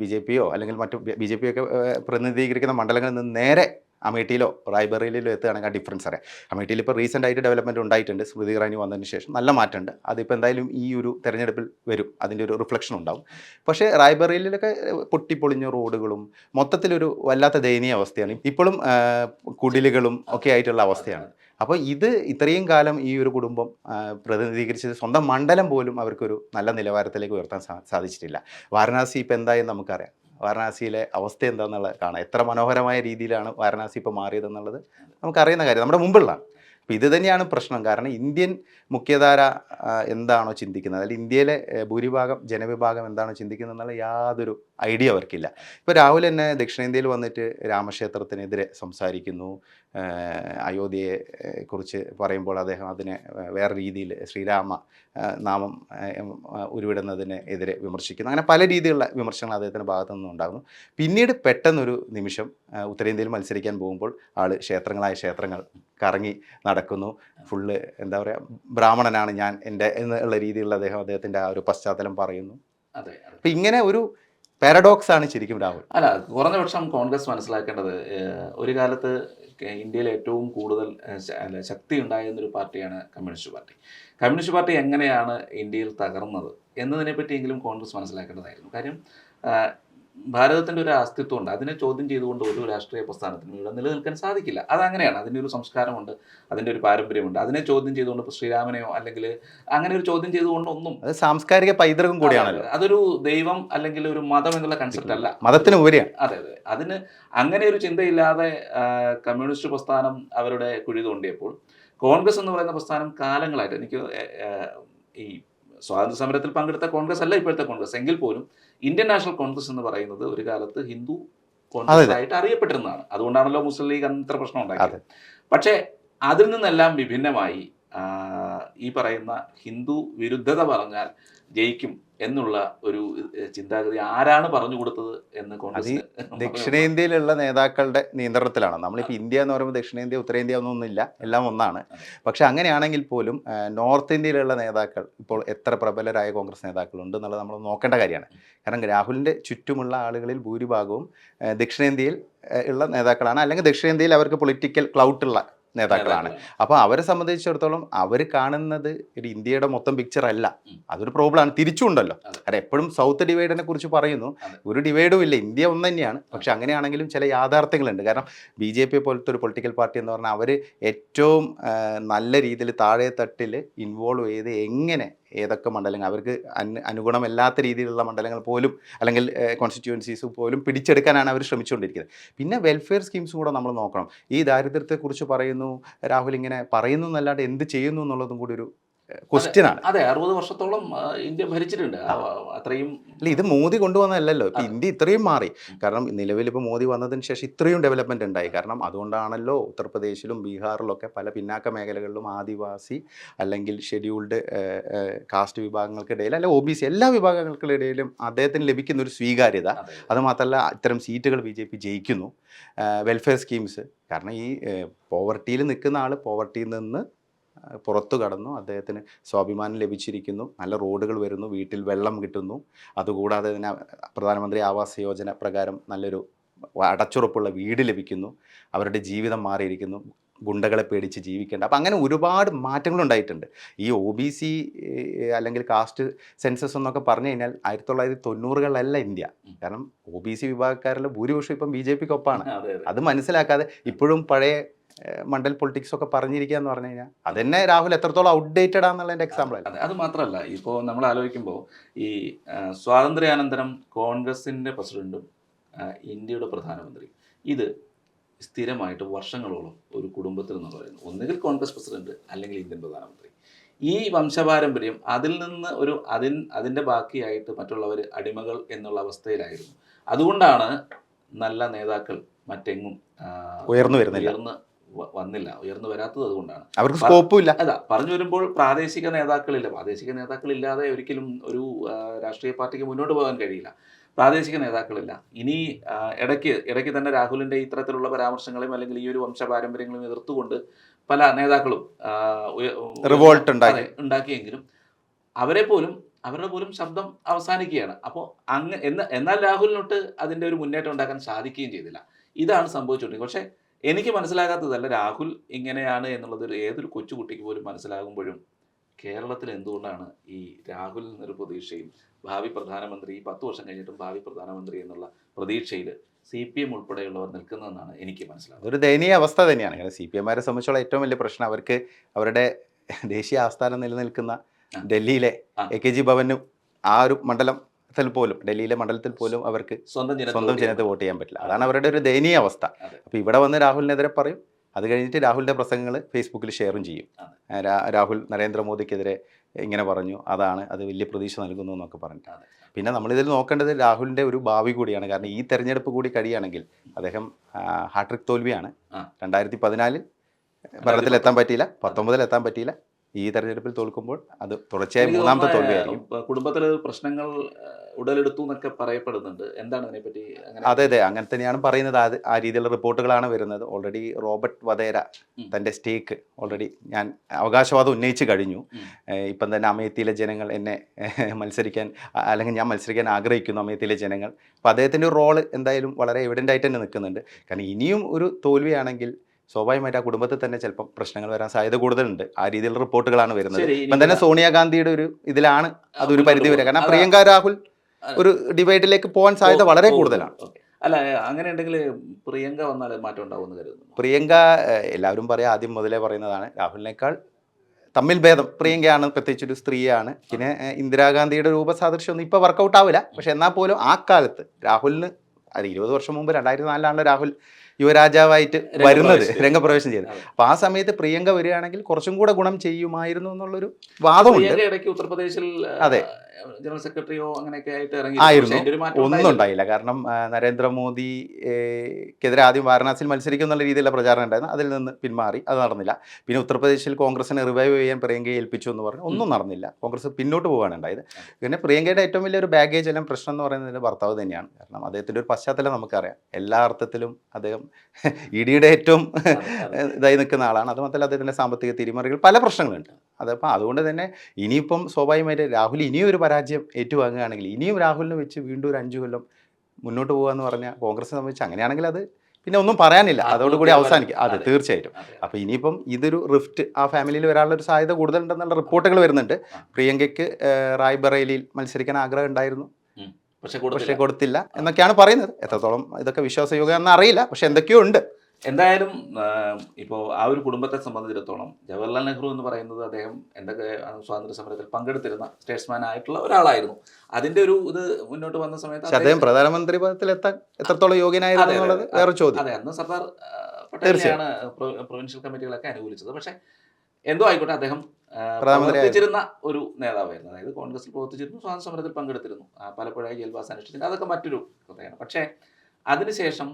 ബി ജെ പിയോ അല്ലെങ്കിൽ മറ്റു ബി ജെ പി ഒക്കെ പ്രതിനിധീകരിക്കുന്ന മണ്ഡലങ്ങളിൽ നിന്ന് നേരെ അമേഠിയിലോ റായ്ബറേലിയിലോ എത്തുകയാണെങ്കിൽ ആ ഡിഫറൻസ് അറിയാം. അമേഠിയിൽ ഇപ്പോൾ റീസെന്റ് ആയിട്ട് ഡെവലപ്മെന്റ് ഉണ്ടായിട്ടുണ്ട്. സ്മൃതി ഇറാനി വന്നതിന് ശേഷം നല്ല മാറ്റമുണ്ട്. അതിപ്പോൾ എന്തായാലും ഈ ഒരു തെരഞ്ഞെടുപ്പിൽ വരും. അതിന്റെ ഒരു റിഫ്ലക്ഷൻ ഉണ്ടാവും. പക്ഷേ റായ്ബറേലിയിലൊക്കെ പൊട്ടിപ്പൊളിഞ്ഞ റോഡുകളും മൊത്തത്തിലൊരു വല്ലാത്ത ദയനീയ അവസ്ഥയാണ്. ഇപ്പോഴും കുടിലുകളും ഒക്കെ ആയിട്ടുള്ള അവസ്ഥയാണ്. അപ്പോൾ ഇത് ഇത്രയും കാലം ഈ ഒരു കുടുംബം പ്രതിനിധീകരിച്ചത് സ്വന്തം മണ്ഡലം പോലും അവർക്കൊരു നല്ല നിലവാരത്തിലേക്ക് ഉയർത്താൻ സാധിച്ചിട്ടില്ല. വാരണാസി ഇപ്പോൾ എന്തായെന്ന് നമുക്കറിയാം. വാരണാസിയിലെ അവസ്ഥ എന്താണെന്നുള്ളത് കാണാം. എത്ര മനോഹരമായ രീതിയിലാണ് വാരണാസി ഇപ്പോൾ മാറിയതെന്നുള്ളത് നമുക്കറിയുന്ന കാര്യം. നമ്മുടെ മുമ്പുള്ളതാണ് അപ്പോൾ ഇത് തന്നെയാണ് പ്രശ്നം. കാരണം ഇന്ത്യൻ മുഖ്യധാര എന്താണോ ചിന്തിക്കുന്നത്? അല്ലെങ്കിൽ ഇന്ത്യയിലെ ഭൂരിഭാഗം ജനവിഭാഗം എന്താണോ ചിന്തിക്കുന്നത് എന്നുള്ള യാതൊരു ഐഡിയ അവർക്കില്ല. ഇപ്പോൾ രാഹുൽ തന്നെ ദക്ഷിണേന്ത്യയിൽ വന്നിട്ട് രാമക്ഷേത്രത്തിനെതിരെ സംസാരിക്കുന്നു. അയോധ്യയെ കുറിച്ച് പറയുമ്പോൾ അദ്ദേഹം അതിനെ വേറെ രീതിയിൽ ശ്രീരാമ നാമം ഉരുവിടുന്നതിനെതിരെ വിമർശിക്കുന്നു. അങ്ങനെ പല രീതിയിലുള്ള വിമർശനങ്ങൾ അദ്ദേഹത്തിന്റെ ഭാഗത്തു നിന്നുണ്ടാകുന്നു പിന്നീട് പെട്ടെന്നൊരു നിമിഷം ഉത്തരേന്ത്യയിൽ മത്സരിക്കാൻ പോകുമ്പോൾ ആൾ ക്ഷേത്രങ്ങളായ ക്ഷേത്രങ്ങൾ കറങ്ങി നടക്കുന്നു. ഫുള്ള് എന്താ പറയുക ബ്രാഹ്മണനാണ് ഞാൻ എന്റെ എന്നുള്ള രീതിയിലുള്ള അദ്ദേഹം അദ്ദേഹത്തിന്റെ ആ ഒരു പശ്ചാത്തലം പറയുന്നു. അതെ അപ്പം ഇങ്ങനെ ഒരു പാരഡോക്സ് ആണ് ശരിക്കും രാഹുൽ. അല്ല കുറഞ്ഞ പക്ഷം കോൺഗ്രസ് മനസ്സിലാക്കേണ്ടത് ഒരു കാലത്ത് ഇന്ത്യയിൽ ഏറ്റവും കൂടുതൽ ശക്തി ഉണ്ടായിരുന്നൊരു പാർട്ടിയാണ് കമ്മ്യൂണിസ്റ്റ് പാർട്ടി. കമ്മ്യൂണിസ്റ്റ് പാർട്ടി എങ്ങനെയാണ് ഇന്ത്യയിൽ തകർന്നത് എന്നതിനെപ്പറ്റിയെങ്കിലും കോൺഗ്രസ് മനസ്സിലാക്കേണ്ടതായിരുന്നു. കാര്യം ആഹ്, ഭാരതത്തിന്റെ ഒരു അസ്തിത്വം ഉണ്ട് അതിനെ ചോദ്യം ചെയ്തുകൊണ്ട് ഒരു രാഷ്ട്രീയ പ്രസ്ഥാനത്തിനും ഇവിടെ നിലനിൽക്കാൻ സാധിക്കില്ല. അതങ്ങനെയാണ്. അതിന്റെ ഒരു സംസ്കാരമുണ്ട്. അതിന്റെ ഒരു പാരമ്പര്യമുണ്ട്. അതിനെ ചോദ്യം ചെയ്തുകൊണ്ട് ഇപ്പോൾ ശ്രീരാമനെയോ അല്ലെങ്കിൽ അങ്ങനെ ഒരു ചോദ്യം ചെയ്തുകൊണ്ടൊന്നും അത് സാംസ്കാരിക പൈതൃകം കൂടിയാണല്ലോ. അതൊരു ദൈവം അല്ലെങ്കിൽ ഒരു മതം എന്നുള്ള കൺസെപ്റ്റ് അല്ല. മതത്തിന് ഉപരിയാണ്. അതെ അതെ. അതിന് അങ്ങനെ ഒരു ചിന്തയില്ലാതെ കമ്മ്യൂണിസ്റ്റ് പ്രസ്ഥാനം അവരുടെ കുഴി തോണ്ടിയപ്പോൾ കോൺഗ്രസ് എന്ന് പറയുന്ന പ്രസ്ഥാനം കാലങ്ങളായിട്ട് എനിക്ക് ഈ സ്വാതന്ത്ര്യ സമരത്തിൽ പങ്കെടുത്ത കോൺഗ്രസ് അല്ല ഇപ്പോഴത്തെ കോൺഗ്രസ്. എങ്കിൽ പോലും ഇന്ത്യൻ നാഷണൽ കോൺഗ്രസ് എന്ന് പറയുന്നത് ഒരു കാലത്ത് ഹിന്ദു കോൺഗ്രസ് ആയിട്ട് അറിയപ്പെട്ടിരുന്നതാണ്. അതുകൊണ്ടാണല്ലോ മുസ്ലിം ലീഗ് അത്ര പ്രശ്നം ഉണ്ടായത് പക്ഷേ അതിൽ നിന്നെല്ലാം വിഭിന്നമായി ഈ പറയുന്ന ഹിന്ദു വിരുദ്ധത പറഞ്ഞാൽ ജയിക്കും എന്നുള്ള ഒരു ചിന്താഗതി ആരാണ് പറഞ്ഞു കൊടുത്തത് എന്ന് കോൺഗ്രസ് ദക്ഷിണേന്ത്യയിലുള്ള നേതാക്കളുടെ നിയന്ത്രണത്തിലാണ്. നമ്മളിപ്പോൾ ഇന്ത്യ എന്ന് പറയുമ്പോൾ ദക്ഷിണേന്ത്യ ഉത്തരേന്ത്യ ഒന്നൊന്നുമില്ല എല്ലാം ഒന്നാണ്. പക്ഷെ അങ്ങനെയാണെങ്കിൽ പോലും നോർത്ത് ഇന്ത്യയിലുള്ള നേതാക്കൾ ഇപ്പോൾ എത്ര പ്രബലരായ കോൺഗ്രസ് നേതാക്കളുണ്ട് എന്നുള്ളത് നമ്മൾ നോക്കേണ്ട കാര്യമാണ്. കാരണം രാഹുലിന്റെ ചുറ്റുമുള്ള ആളുകളിൽ ഭൂരിഭാഗവും ദക്ഷിണേന്ത്യയിൽ ഉള്ള നേതാക്കളാണ്. അല്ലെങ്കിൽ ദക്ഷിണേന്ത്യയിൽ അവർക്ക് പൊളിറ്റിക്കൽ ക്ലൗട്ടുള്ള നേതാക്കളാണ്. അപ്പോൾ അവരെ സംബന്ധിച്ചിടത്തോളം അവർ കാണുന്നത് ഒരു ഇന്ത്യയുടെ മൊത്തം പിക്ചർ അല്ല. അതൊരു പ്രോബ്ലമാണ് തിരിച്ചുണ്ടല്ലോ അതെ. കാരണം എപ്പോഴും സൗത്ത് ഡിവൈഡിനെ കുറിച്ച് പറയുന്നു. ഒരു ഡിവൈഡും ഇല്ല. ഇന്ത്യ ഒന്ന് തന്നെയാണ്. പക്ഷെ അങ്ങനെയാണെങ്കിലും ചില യാഥാർത്ഥ്യങ്ങളുണ്ട്. കാരണം ബി ജെ പി പോലത്തെ ഒരു പൊളിറ്റിക്കൽ പാർട്ടി എന്ന് പറഞ്ഞാൽ അവർ ഏറ്റവും നല്ല രീതിയിൽ താഴെ തട്ടിൽ ഇൻവോൾവ് ചെയ്ത് എങ്ങനെ ഏതൊക്കെ മണ്ഡലങ്ങൾ അവർക്ക് അന് അനുഗുണമല്ലാത്ത രീതിയിലുള്ള മണ്ഡലങ്ങൾ പോലും അല്ലെങ്കിൽ കോൺസ്റ്റിറ്റ്യുവൻസീസ് പോലും പിടിച്ചെടുക്കാനാണ് അവർ ശ്രമിച്ചുകൊണ്ടിരിക്കുന്നത്. പിന്നെ വെൽഫെയർ സ്കീംസും കൂടെ നമ്മൾ നോക്കണം. ഈ ദാരിദ്ര്യത്തെക്കുറിച്ച് പറയുന്നു രാഹുൽ ഇങ്ങനെ പറയുന്നു എന്നല്ലാണ്ട് എന്ത് ചെയ്യുന്നു എന്നുള്ളതും കൂടി ഒരു ക്വസ്റ്റ്യൻ ആണ്. അതെ അറുപത് വർഷത്തോളം ഇന്ത്യ ഭരിച്ചിട്ടുണ്ട്. അത്രയും അല്ല ഇത് മോദി കൊണ്ടുവന്നതല്ലല്ലോ. ഇപ്പം ഇന്ത്യ ഇത്രയും മാറി. കാരണം നിലവിൽ ഇപ്പോൾ മോദി വന്നതിന് ശേഷം ഇത്രയും ഡെവലപ്മെന്റ് ഉണ്ടായി. കാരണം അതുകൊണ്ടാണല്ലോ ഉത്തർപ്രദേശിലും ബീഹാറിലും ഒക്കെ പല പിന്നാക്ക മേഖലകളിലും ആദിവാസി അല്ലെങ്കിൽ ഷെഡ്യൂൾഡ് കാസ്റ്റ് വിഭാഗങ്ങൾക്കിടയിൽ അല്ല ഒ ബി സി എല്ലാ വിഭാഗങ്ങൾക്കിടയിലും അദ്ദേഹത്തിന് ലഭിക്കുന്ന ഒരു സ്വീകാര്യത. അതുമാത്രമല്ല അത്. ഇത്തരം സീറ്റുകൾ ബി ജെ പി ജയിക്കുന്നു. വെൽഫെയർ സ്കീംസ് കാരണം ഈ പോവർട്ടിയിൽ നിൽക്കുന്ന ആൾ പോവർട്ടിയിൽ നിന്ന് പുറത്തു കടന്നു. അദ്ദേഹത്തിന് സ്വാഭിമാനം ലഭിച്ചിരിക്കുന്നു. നല്ല റോഡുകൾ വരുന്നു. വീട്ടിൽ വെള്ളം കിട്ടുന്നു. അതുകൂടാതെ തന്നെ പ്രധാനമന്ത്രി ആവാസ് യോജന പ്രകാരം നല്ലൊരു അടച്ചുറപ്പുള്ള വീട് ലഭിക്കുന്നു. അവരുടെ ജീവിതം മാറിയിരിക്കുന്നു. ഗുണ്ടകളെ പേടിച്ച് ജീവിക്കേണ്ട. അപ്പം അങ്ങനെ ഒരുപാട് മാറ്റങ്ങളുണ്ടായിട്ടുണ്ട് ഈ ഒ ബി സി അല്ലെങ്കിൽ കാസ്റ്റ് സെൻസസ് എന്നൊക്കെ പറഞ്ഞു കഴിഞ്ഞാൽ ആയിരത്തി തൊള്ളായിരത്തി തൊണ്ണൂറുകളിലല്ല ഇന്ത്യ കാരണം ഒ ബി സി വിഭാഗക്കാരിലെ ഭൂരിപക്ഷം ഇപ്പം ബി ജെ പിക്കൊപ്പമാണ് അതെ മനസ്സിലാക്കാതെ ഇപ്പോഴും പഴയ മണ്ഡൽ പൊളിറ്റിക്സ് ഒക്കെ പറഞ്ഞിരിക്കുക എന്ന് പറഞ്ഞു കഴിഞ്ഞാൽ അതന്നെ രാഹുൽ എത്രത്തോളം ഔട്ട്ഡേറ്റഡ് ആണെന്നുള്ളതിന്റെ എക്സാമ്പിൾ അല്ല? അത് മാത്രമല്ല ഇപ്പോൾ നമ്മൾ ആലോചിക്കുമ്പോൾ ഈ സ്വാതന്ത്ര്യാനന്തരം കോൺഗ്രസിന്റെ പ്രസിഡന്റും ഇന്ത്യയുടെ പ്രധാനമന്ത്രി. ഇത് സ്ഥിരമായിട്ട് വർഷങ്ങളോളം ഒരു കുടുംബത്തിൽ നിന്ന് പറയുന്നു. ഒന്നുകിൽ കോൺഗ്രസ് പ്രസിഡന്റ് അല്ലെങ്കിൽ ഇന്ത്യൻ പ്രധാനമന്ത്രി. ഈ വംശപാരമ്പര്യം അതിൽ നിന്ന് ഒരു അതിൻ അതിന്റെ ബാക്കിയായിട്ട് മറ്റുള്ളവർ അടിമകൾ എന്നുള്ള അവസ്ഥയിലായിരുന്നു. അതുകൊണ്ടാണ് നല്ല നേതാക്കൾ മറ്റെങ്ങും ഉയർന്നു വരുന്നില്ല. ഉയർന്ന് വന്നില്ല. ഉയർന്നു വരാത്തത് അതുകൊണ്ടാണ്. അവർക്ക് സ്കോപ്പും ഇല്ല. അതാ പറഞ്ഞു വരുമ്പോൾ പ്രാദേശിക നേതാക്കളില്ല. പ്രാദേശിക നേതാക്കളില്ലാതെ ഒരിക്കലും ഒരു രാഷ്ട്രീയ പാർട്ടിക്ക് മുന്നോട്ട് പോകാൻ കഴിയില്ല. പ്രാദേശിക നേതാക്കളില്ല. ഇനി ഇടയ്ക്ക് ഇടയ്ക്ക് തന്നെ രാഹുലിന്റെ ഇത്തരത്തിലുള്ള പരാമർശങ്ങളെയും അല്ലെങ്കിൽ ഈ ഒരു വംശപാരമ്പര്യങ്ങളെയും എതിർത്തുകൊണ്ട് പല നേതാക്കളും റിവോൾട്ട് ഉണ്ടാക്കി. ഉണ്ടാക്കിയെങ്കിലും അവരെ പോലും അവരുടെ പോലും ശബ്ദം അവസാനിക്കുകയാണ്. അപ്പോൾ അങ്ങ് എന്ന എന്നാൽ രാഹുലിനൊട്ട് അതിന്റെ ഒരു മുന്നേറ്റം ഉണ്ടാക്കാൻ സാധിക്കുകയും ചെയ്തില്ല. ഇതാണ് സംഭവിച്ചുകൊണ്ടിരിക്കുന്നത്. പക്ഷേ എനിക്ക് മനസ്സിലാകാത്തതല്ല രാഹുൽ ഇങ്ങനെയാണ് എന്നുള്ളത് ഒരു ഏതൊരു കൊച്ചുകുട്ടിക്ക് പോലും മനസ്സിലാകുമ്പോഴും കേരളത്തിൽ എന്തുകൊണ്ടാണ് ഈ രാഹുൽ എന്നൊരു പ്രതീക്ഷയും ഭാവി പ്രധാനമന്ത്രി ഈ പത്ത് വർഷം കഴിഞ്ഞിട്ടും ഭാവി പ്രധാനമന്ത്രി എന്നുള്ള പ്രതീക്ഷയിൽ സി പി എം ഉൾപ്പെടെയുള്ളവർ നിൽക്കുന്നതെന്നാണ് എനിക്ക് മനസ്സിലാകുന്നത് ഒരു ദയനീയ അവസ്ഥ തന്നെയാണ് കാരണം സി പി എമാരെ സംബന്ധിച്ചുള്ള ഏറ്റവും വലിയ പ്രശ്നം അവർക്ക് അവരുടെ ദേശീയ ആസ്ഥാനം നിലനിൽക്കുന്ന. ഡൽഹിയിലെ. എ കെ ജി ഭവനും ആ ഒരു മണ്ഡലത്തിൽ പോലും ഡൽഹിയിലെ മണ്ഡലത്തിൽ പോലും അവർക്ക് സ്വന്തം സ്വന്തം ജനത്തെ വോട്ട് ചെയ്യാൻ പറ്റില്ല. അതാണ് അവരുടെ ഒരു ദയനീയ അവസ്ഥ. അപ്പോൾ ഇവിടെ വന്ന് രാഹുലിനെതിരെ പറയും. അത് കഴിഞ്ഞിട്ട് രാഹുലിന്റെ പ്രസംഗങ്ങൾ ഫേസ്ബുക്കിൽ ഷെയറും ചെയ്യും. രാഹുൽ നരേന്ദ്രമോദിക്കെതിരെ ഇങ്ങനെ പറഞ്ഞു. അതാണ് അത് വലിയ പ്രതീക്ഷ നൽകുന്നു എന്നൊക്കെ പറഞ്ഞിട്ട്. പിന്നെ നമ്മളിതിൽ നോക്കേണ്ടത് രാഹുലിന്റെ ഒരു ഭാവി കൂടിയാണ്. കാരണം ഈ തെരഞ്ഞെടുപ്പ് കൂടി കഴിയുകയാണെങ്കിൽ അദ്ദേഹം ഹാട്രിക് തോൽവിയാണ്. രണ്ടായിരത്തി പതിനാലിൽ ഭരണത്തിലെത്താൻ പറ്റിയില്ല. പത്തൊമ്പതിൽ എത്താൻ പറ്റിയില്ല. ഈ തെരഞ്ഞെടുപ്പിൽ തോൽക്കുമ്പോൾ അത് തുടർച്ചയായി മൂന്നാമത്തെ തോൽവിയായിരിക്കും. കുടുംബത്തിലെ പ്രശ്നങ്ങൾ ഉടലെടുത്തു എന്നൊക്കെ പറയപ്പെടുന്നുണ്ട്. എന്താണ് അതിനെപ്പറ്റി അതെ അതെ. അങ്ങനെ തന്നെയാണ് പറയുന്നത്. അത് ആ രീതിയിലുള്ള റിപ്പോർട്ടുകളാണ് വരുന്നത്. ഓൾറെഡി റോബർട്ട് വധേര തന്റെ തന്റെ സ്റ്റേക്ക് ഓൾറെഡി ഞാൻ അവകാശവാദം ഉന്നയിച്ച് കഴിഞ്ഞു. ഇപ്പം തന്നെ അമേത്തിയിലെ ജനങ്ങൾ എന്നെ മത്സരിക്കാൻ അല്ലെങ്കിൽ ഞാൻ മത്സരിക്കാൻ ആഗ്രഹിക്കുന്നു അമേത്തിയിലെ ജനങ്ങൾ. അപ്പോൾ അദ്ദേഹത്തിന്റെ റോൾ എന്തായാലും വളരെ എവിഡന്റ് ആയിട്ട് തന്നെ നിൽക്കുന്നുണ്ട്. കാരണം ഇനിയും ഒരു തോൽവിയാണെങ്കിൽ സ്വാഭാവികമായിട്ട് ആ കുടുംബത്തിൽ തന്നെ ചിലപ്പോൾ പ്രശ്നങ്ങൾ വരാൻ സാധ്യത കൂടുതലുണ്ട്. ആ രീതിയിലുള്ള റിപ്പോർട്ടുകളാണ് വരുന്നത്. ഇപ്പം തന്നെ സോണിയാഗാന്ധിയുടെ ഒരു ഇതിലാണ് അതൊരു പരിധി വരെ. കാരണം. പ്രിയങ്ക രാഹുൽ ഒരു ഡിബേറ്റിലേക്ക് പോകാൻ സാധ്യത വളരെ കൂടുതലാണ്. അല്ല അങ്ങനെ ഉണ്ടെങ്കിൽ പ്രിയങ്ക വന്നാൽ മാറ്റം ഉണ്ടാവുമെന്ന് കരുതുന്നു. പ്രിയങ്ക എല്ലാവരും പറയാം ആദ്യം മുതലേ പറയുന്നതാണ് രാഹുലിനേക്കാൾ തമ്മിൽ ഭേദം പ്രിയങ്കയാണ് പ്രത്യേകിച്ച് ഒരു സ്ത്രീയാണ്. പിന്നെ ഇന്ദിരാഗാന്ധിയുടെ രൂപസാദൃശ്യം ഒന്നും ഇപ്പോൾ വർക്കൗട്ട് ആവില്ല. പക്ഷെ എന്നാൽ പോലും ആ കാലത്ത് രാഹുലിന് അത് ഇരുപത് വർഷം മുമ്പ് രണ്ടായിരത്തി നാലിലാണല്ലോ രാഹുൽ യുവരാജാവായിട്ട് വരുന്നത് രംഗപ്രവേശം. ചെയ്തത് അപ്പൊ ആ സമയത്ത് പ്രിയങ്ക വരികയാണെങ്കിൽ കുറച്ചും കൂടെ ഗുണം ചെയ്യുമായിരുന്നു എന്നുള്ളൊരു വാദമുണ്ട് ഇടയ്ക്ക് ഉത്തർപ്രദേശിൽ അതെ. ജനറൽ സെക്രട്ടറിയോ അങ്ങനെയൊക്കെ ആയിട്ട് ഇറങ്ങി ഒന്നും ഉണ്ടായില്ല. കാരണം നരേന്ദ്രമോദിക്കെതിരെ നരേന്ദ്രമോദി ക്കെതിരെ ആദ്യം വാരണാസിയിൽ മത്സരിക്കും എന്നുള്ള രീതിയിലുള്ള പ്രചാരണം ഉണ്ടായിരുന്നു. അതിൽ നിന്ന് പിന്മാറി. അത് നടന്നില്ല. പിന്നെ ഉത്തർപ്രദേശിൽ കോൺഗ്രസിനെ റിവൈവ് ചെയ്യാൻ പ്രിയങ്കയെ ഏൽപ്പിച്ചു എന്ന് പറഞ്ഞു. ഒന്നും നടന്നില്ല. കോൺഗ്രസ് പിന്നോട്ട് പോവുകയാണ് ഉണ്ടായത്. പിന്നെ പ്രിയങ്കയുടെ ഏറ്റവും വലിയൊരു ബാഗേജ് എല്ലാം പ്രശ്നം എന്ന് പറയുന്നത് ഭർത്താവ് തന്നെയാണ്. കാരണം അദ്ദേഹത്തിന്റെ ഒരു പശ്ചാത്തലം നമുക്കറിയാം. എല്ലാ അർത്ഥത്തിലും അദ്ദേഹം ഇ ഡിയുടെ ഏറ്റവും. ഇതായി നിൽക്കുന്ന ആളാണ്. അത് മാത്രമല്ല അദ്ദേഹത്തിന്റെ സാമ്പത്തിക തിരിമറികൾ പല പ്രശ്നങ്ങളുണ്ട്. അതപ്പോൾ അതുകൊണ്ട് തന്നെ ഇനിയിപ്പം സ്വാഭാവികമായിട്ട് രാഹുൽ ഇനിയും ഒരു പരാജയം ഏറ്റുവാങ്ങുകയാണെങ്കിൽ ഇനിയും രാഹുലിനെ വെച്ച് വീണ്ടും ഒരു അഞ്ചു കൊല്ലം മുന്നോട്ട് പോകുക എന്ന് പറഞ്ഞാൽ കോൺഗ്രസിനെ സംബന്ധിച്ച് അങ്ങനെയാണെങ്കിൽ അത് പിന്നെ ഒന്നും പറയാനില്ല. അതോടുകൂടി അവസാനിക്കും. അതെ. തീർച്ചയായിട്ടും. അപ്പോൾ ഇനിയിപ്പം ഇതൊരു റിഫ്റ്റ് ആ ഫാമിലിയിൽ വരാനുള്ള ഒരു സാധ്യത കൂടുതലുണ്ടെന്നുള്ള റിപ്പോർട്ടുകൾ വരുന്നുണ്ട്. പ്രിയങ്കയ്ക്ക് റായ്ബറേലിയിൽ മത്സരിക്കാൻ ആഗ്രഹം ഉണ്ടായിരുന്നു. പക്ഷെ പക്ഷേ കൊടുത്തില്ല എന്നൊക്കെയാണ് പറയുന്നത്. എത്രത്തോളം ഇതൊക്കെ വിശ്വാസയോഗ്യമെന്ന് അറിയില്ല. പക്ഷെ എന്തൊക്കെയോ ഉണ്ട്. എന്തായാലും ഇപ്പോൾ ആ ഒരു കുടുംബത്തെ സംബന്ധിച്ചിടത്തോളം ജവഹർലാൽ നെഹ്റു എന്ന് പറയുന്നത് അദ്ദേഹം എന്തൊക്കെ സ്വാതന്ത്ര്യ സമരത്തിൽ പങ്കെടുത്തിരുന്ന സ്റ്റേറ്റ്സ്മാൻ ആയിട്ടുള്ള ഒരാളായിരുന്നു. അതിന്റെ ഒരു ഇത് മുന്നോട്ട് വന്ന സമയത്ത് അദ്ദേഹം പ്രധാനമന്ത്രി പദത്തിൽ എത്താൻ എത്രത്തോളം യോഗ്യനായിരുന്നു എന്നുള്ളത്. വേറെ ചോദ്യം. അതെ അന്ന് സർദാർ പട്ടേലിനെയാണ് പ്രൊവിൻഷ്യൽ കമ്മിറ്റികളൊക്കെ അനുകൂലിച്ചത്. പക്ഷേ എന്തോ ആയിക്കോട്ടെ അദ്ദേഹം പ്രവർത്തിച്ചിരുന്ന ഒരു നേതാവായിരുന്നു. അതായത് കോൺഗ്രസിൽ പ്രവർത്തിച്ചിരുന്നു സ്വാതന്ത്ര്യ സമരത്തിൽ പങ്കെടുത്തിരുന്നു പലപ്പോഴായി ജയിൽവാസം അനുഷ്ഠിച്ചിരുന്നു അതൊക്കെ മറ്റൊരു കഥയാണ്. പക്ഷേ അതിനുശേഷം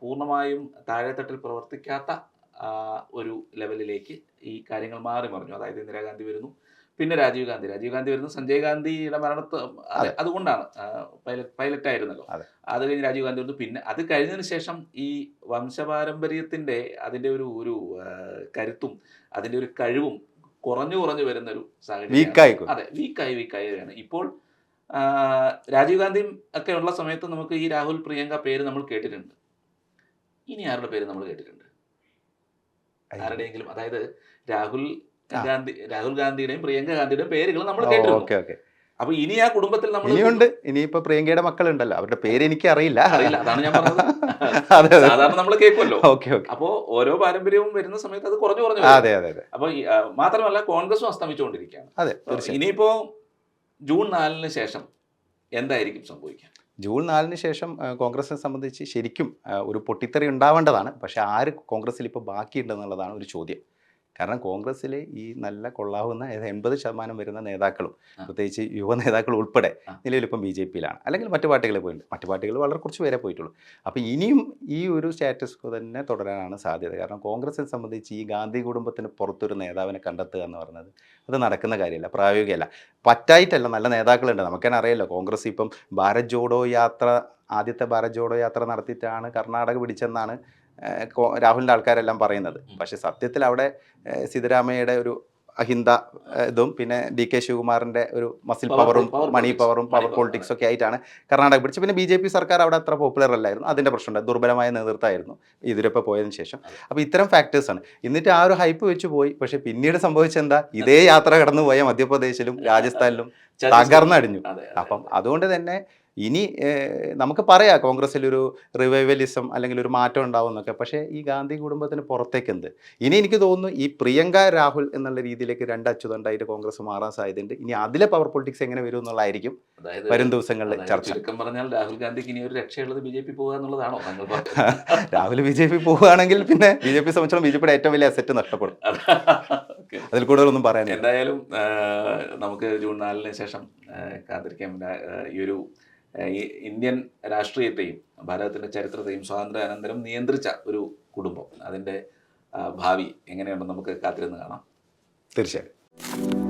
പൂർണമായും താഴെത്തട്ടിൽ പ്രവർത്തിക്കാത്ത ഒരു ലെവലിലേക്ക് ഈ കാര്യങ്ങൾ മാറി മറിഞ്ഞു. അതായത് ഇന്ദിരാഗാന്ധി വരുന്നു പിന്നെ രാജീവ് ഗാന്ധി. രാജീവ് ഗാന്ധി വരുന്നു സഞ്ജയ് ഗാന്ധിയുടെ മരണത്ത് അതുകൊണ്ടാണ് പൈലറ്റ് പൈലറ്റ് ആയിരുന്നല്ലോ. അതെ. കഴിഞ്ഞ് രാജീവ് ഗാന്ധി വരുന്നു. പിന്നെ അത് കഴിഞ്ഞതിന് ശേഷം ഈ വംശപാരമ്പര്യത്തിന്റെ അതിന്റെ ഒരു ഒരു കരുത്തും അതിന്റെ ഒരു കഴിവും കുറഞ്ഞു കുറഞ്ഞു വരുന്ന ഒരു സാഹചര്യം അതെ വീക്കായി വീക്കായി വരികയാണ്. ഇപ്പോൾ രാജീവ് ഗാന്ധിയും ഒക്കെ ഉള്ള സമയത്ത് നമുക്ക് ഈ രാഹുൽ പ്രിയങ്ക പേര് നമ്മൾ കേട്ടിട്ടുണ്ട്. ഇനി ആരുടെ പേര് നമ്മൾ കേട്ടിട്ടുണ്ട്? ആരുടെയെങ്കിലും അതായത് രാഹുൽ ഗാന്ധി രാഹുൽ ഗാന്ധിയുടെയും പ്രിയങ്ക ഗാന്ധിയുടെയും പേരുകൾ നമ്മൾ കേട്ടിട്ടുണ്ട്. അപ്പൊ ഇനി ആ കുടുംബത്തിൽ നമ്മൾ ഇനിയുണ്ട് ഇനിയിപ്പോ പ്രിയങ്കയുടെ മക്കളുണ്ടല്ലോ. അവരുടെ പേര് എനിക്ക് അറിയില്ല. അറിയില്ല. അതാണ് ഞാൻ പറഞ്ഞത്. സാധാരണ നമ്മൾ കേൾക്കുമല്ലോ. Okay okay. അപ്പോ ഓരോ പാരമ്പര്യവും വരുന്ന സമയത്ത് അത് കുറഞ്ഞു കുറഞ്ഞു. അതെ അതെ അതെ. അപ്പൊ മാത്രമല്ല കോൺഗ്രസും അസ്തമിച്ചുകൊണ്ടിരിക്കുകയാണ്. അതെ ഇനിയിപ്പോ ജൂൺ നാലിന് ശേഷം എന്തായിരിക്കും സംഭവിക്കുക? ജൂൺ നാലിന് ശേഷം കോൺഗ്രസിനെ സംബന്ധിച്ച് ശരിക്കും ഒരു പൊട്ടിത്തെറി ഉണ്ടാവേണ്ടതാണ്. പക്ഷേ ആര് കോൺഗ്രസ്സിൽ ഇപ്പോൾ ബാക്കിയുണ്ടെന്നുള്ളതാണ് ഒരു ചോദ്യം. കാരണം കോൺഗ്രസ്സിൽ ഈ നല്ല കൊള്ളാവുന്ന എൺപത് ശതമാനം വരുന്ന നേതാക്കളും പ്രത്യേകിച്ച് യുവ നേതാക്കൾ ഉൾപ്പെടെ നിലവിലിപ്പം ബി ജെ പിയിലാണ്. അല്ലെങ്കിൽ മറ്റു പാർട്ടികളിൽ പോയിട്ടുണ്ട്. മറ്റു പാർട്ടികൾ വളരെ കുറച്ച് പേരെ പോയിട്ടുള്ളൂ. അപ്പോൾ ഇനിയും ഈ ഒരു സ്റ്റാറ്റസ് തന്നെ തുടരാനാണ് സാധ്യത. കാരണം കോൺഗ്രസിനെ സംബന്ധിച്ച് ഈ ഗാന്ധി കുടുംബത്തിന് പുറത്തൊരു നേതാവിനെ കണ്ടെത്തുക എന്ന് പറയുന്നത് അത് നടക്കുന്ന കാര്യമല്ല പ്രായോഗികമല്ല. പറ്റായിട്ടല്ല നല്ല നേതാക്കളുണ്ട്. നമുക്കെന്നെ അറിയാലോ കോൺഗ്രസ് ഇപ്പം ഭാരത് ജോഡോ യാത്ര ആദ്യത്തെ ഭാരത് ജോഡോ യാത്ര നടത്തിയിട്ടാണ് കർണാടക പിടിച്ചെന്നാണ് രാഹുലിന്റെ ആൾക്കാരെല്ലാം പറയുന്നത്. പക്ഷേ സത്യത്തിൽ അവിടെ സിദ്ധരാമയ്യയുടെ ഒരു അഹിന്ദ ഇതും പിന്നെ ഡി കെ ശിവകുമാറിന്റെ ഒരു മസിൽ പവറും മണി പവറും പവർ പൊളിറ്റിക്സ് ഒക്കെ ആയിട്ടാണ് കർണാടക പിടിച്ചത്. പിന്നെ ബി ജെ പി സർക്കാർ അവിടെ അത്ര പോപ്പുലർ അല്ലായിരുന്നു. അതിന്റെ പ്രശ്നമുണ്ട്. ദുർബലമായ നേതൃത്വമായിരുന്നു ഇതിരൊപ്പം പോയതിനു ശേഷം. അപ്പോൾ ഇത്തരം ഫാക്ടേഴ്സാണ് എന്നിട്ട് ആ ഒരു ഹൈപ്പ് വെച്ച് പോയി. പക്ഷേ പിന്നീട് സംഭവിച്ചെന്താ ഇതേ യാത്ര കടന്നു പോയ മധ്യപ്രദേശിലും രാജസ്ഥാനിലും തകർന്നടിഞ്ഞു. അപ്പം അതെ. അതുകൊണ്ട് തന്നെ ഇനി നമുക്ക് പറയാം കോൺഗ്രസ്സിലൊരു റിവൈവലിസം അല്ലെങ്കിൽ ഒരു മാറ്റം ഉണ്ടാവും എന്നൊക്കെ പക്ഷേ ഈ ഗാന്ധി കുടുംബത്തിന് പുറത്തേക്ക് എന്ത് ഇനി എനിക്ക് തോന്നുന്നു ഈ പ്രിയങ്ക രാഹുൽ എന്നുള്ള രീതിയിലേക്ക് രണ്ട് അച്ചുതണ്ടായിട്ട് കോൺഗ്രസ് മാറാൻ സാധ്യതയുണ്ട്. ഇനി അതിലെ പവർ പൊളിറ്റിക്സ് എങ്ങനെ വരും എന്നുള്ളതായിരിക്കും വരും ദിവസങ്ങളിൽ ചർച്ച. ചുരുക്കം പറഞ്ഞാൽ രാഹുൽ ഗാന്ധിക്ക് ഇനി ഒരു രക്ഷയുള്ളത് ബി ജെ പി പോകുക എന്നുള്ളതാണോ? രാഹുൽ ബി ജെ പി പോവുകയാണെങ്കിൽ പിന്നെ ബി ജെ പി സംബന്ധിച്ചോളം ബി ജെ പിയുടെ ഏറ്റവും വലിയ അസറ്റ് നഷ്ടപ്പെടും. അതിൽ കൂടുതലൊന്നും പറയാനില്ല. എന്തായാലും നമുക്ക് ജൂൺ നാലിന് ശേഷം കാത്തിരിക്കാൻ കാത്തിരിക്കാം. ഈ ഒരു ഇന്ത്യൻ രാഷ്ട്രീയത്തെയും ഭാരതത്തിന്റെ ചരിത്രത്തെയും സ്വാതന്ത്ര്യാനന്തരം നിയന്ത്രിച്ച ഒരു കുടുംബം. അതിന്റെ ഭാവി എങ്ങനെയുണ്ടെന്ന് നമുക്ക് കാത്തിരുന്ന് കാണാം. തീർച്ചയായും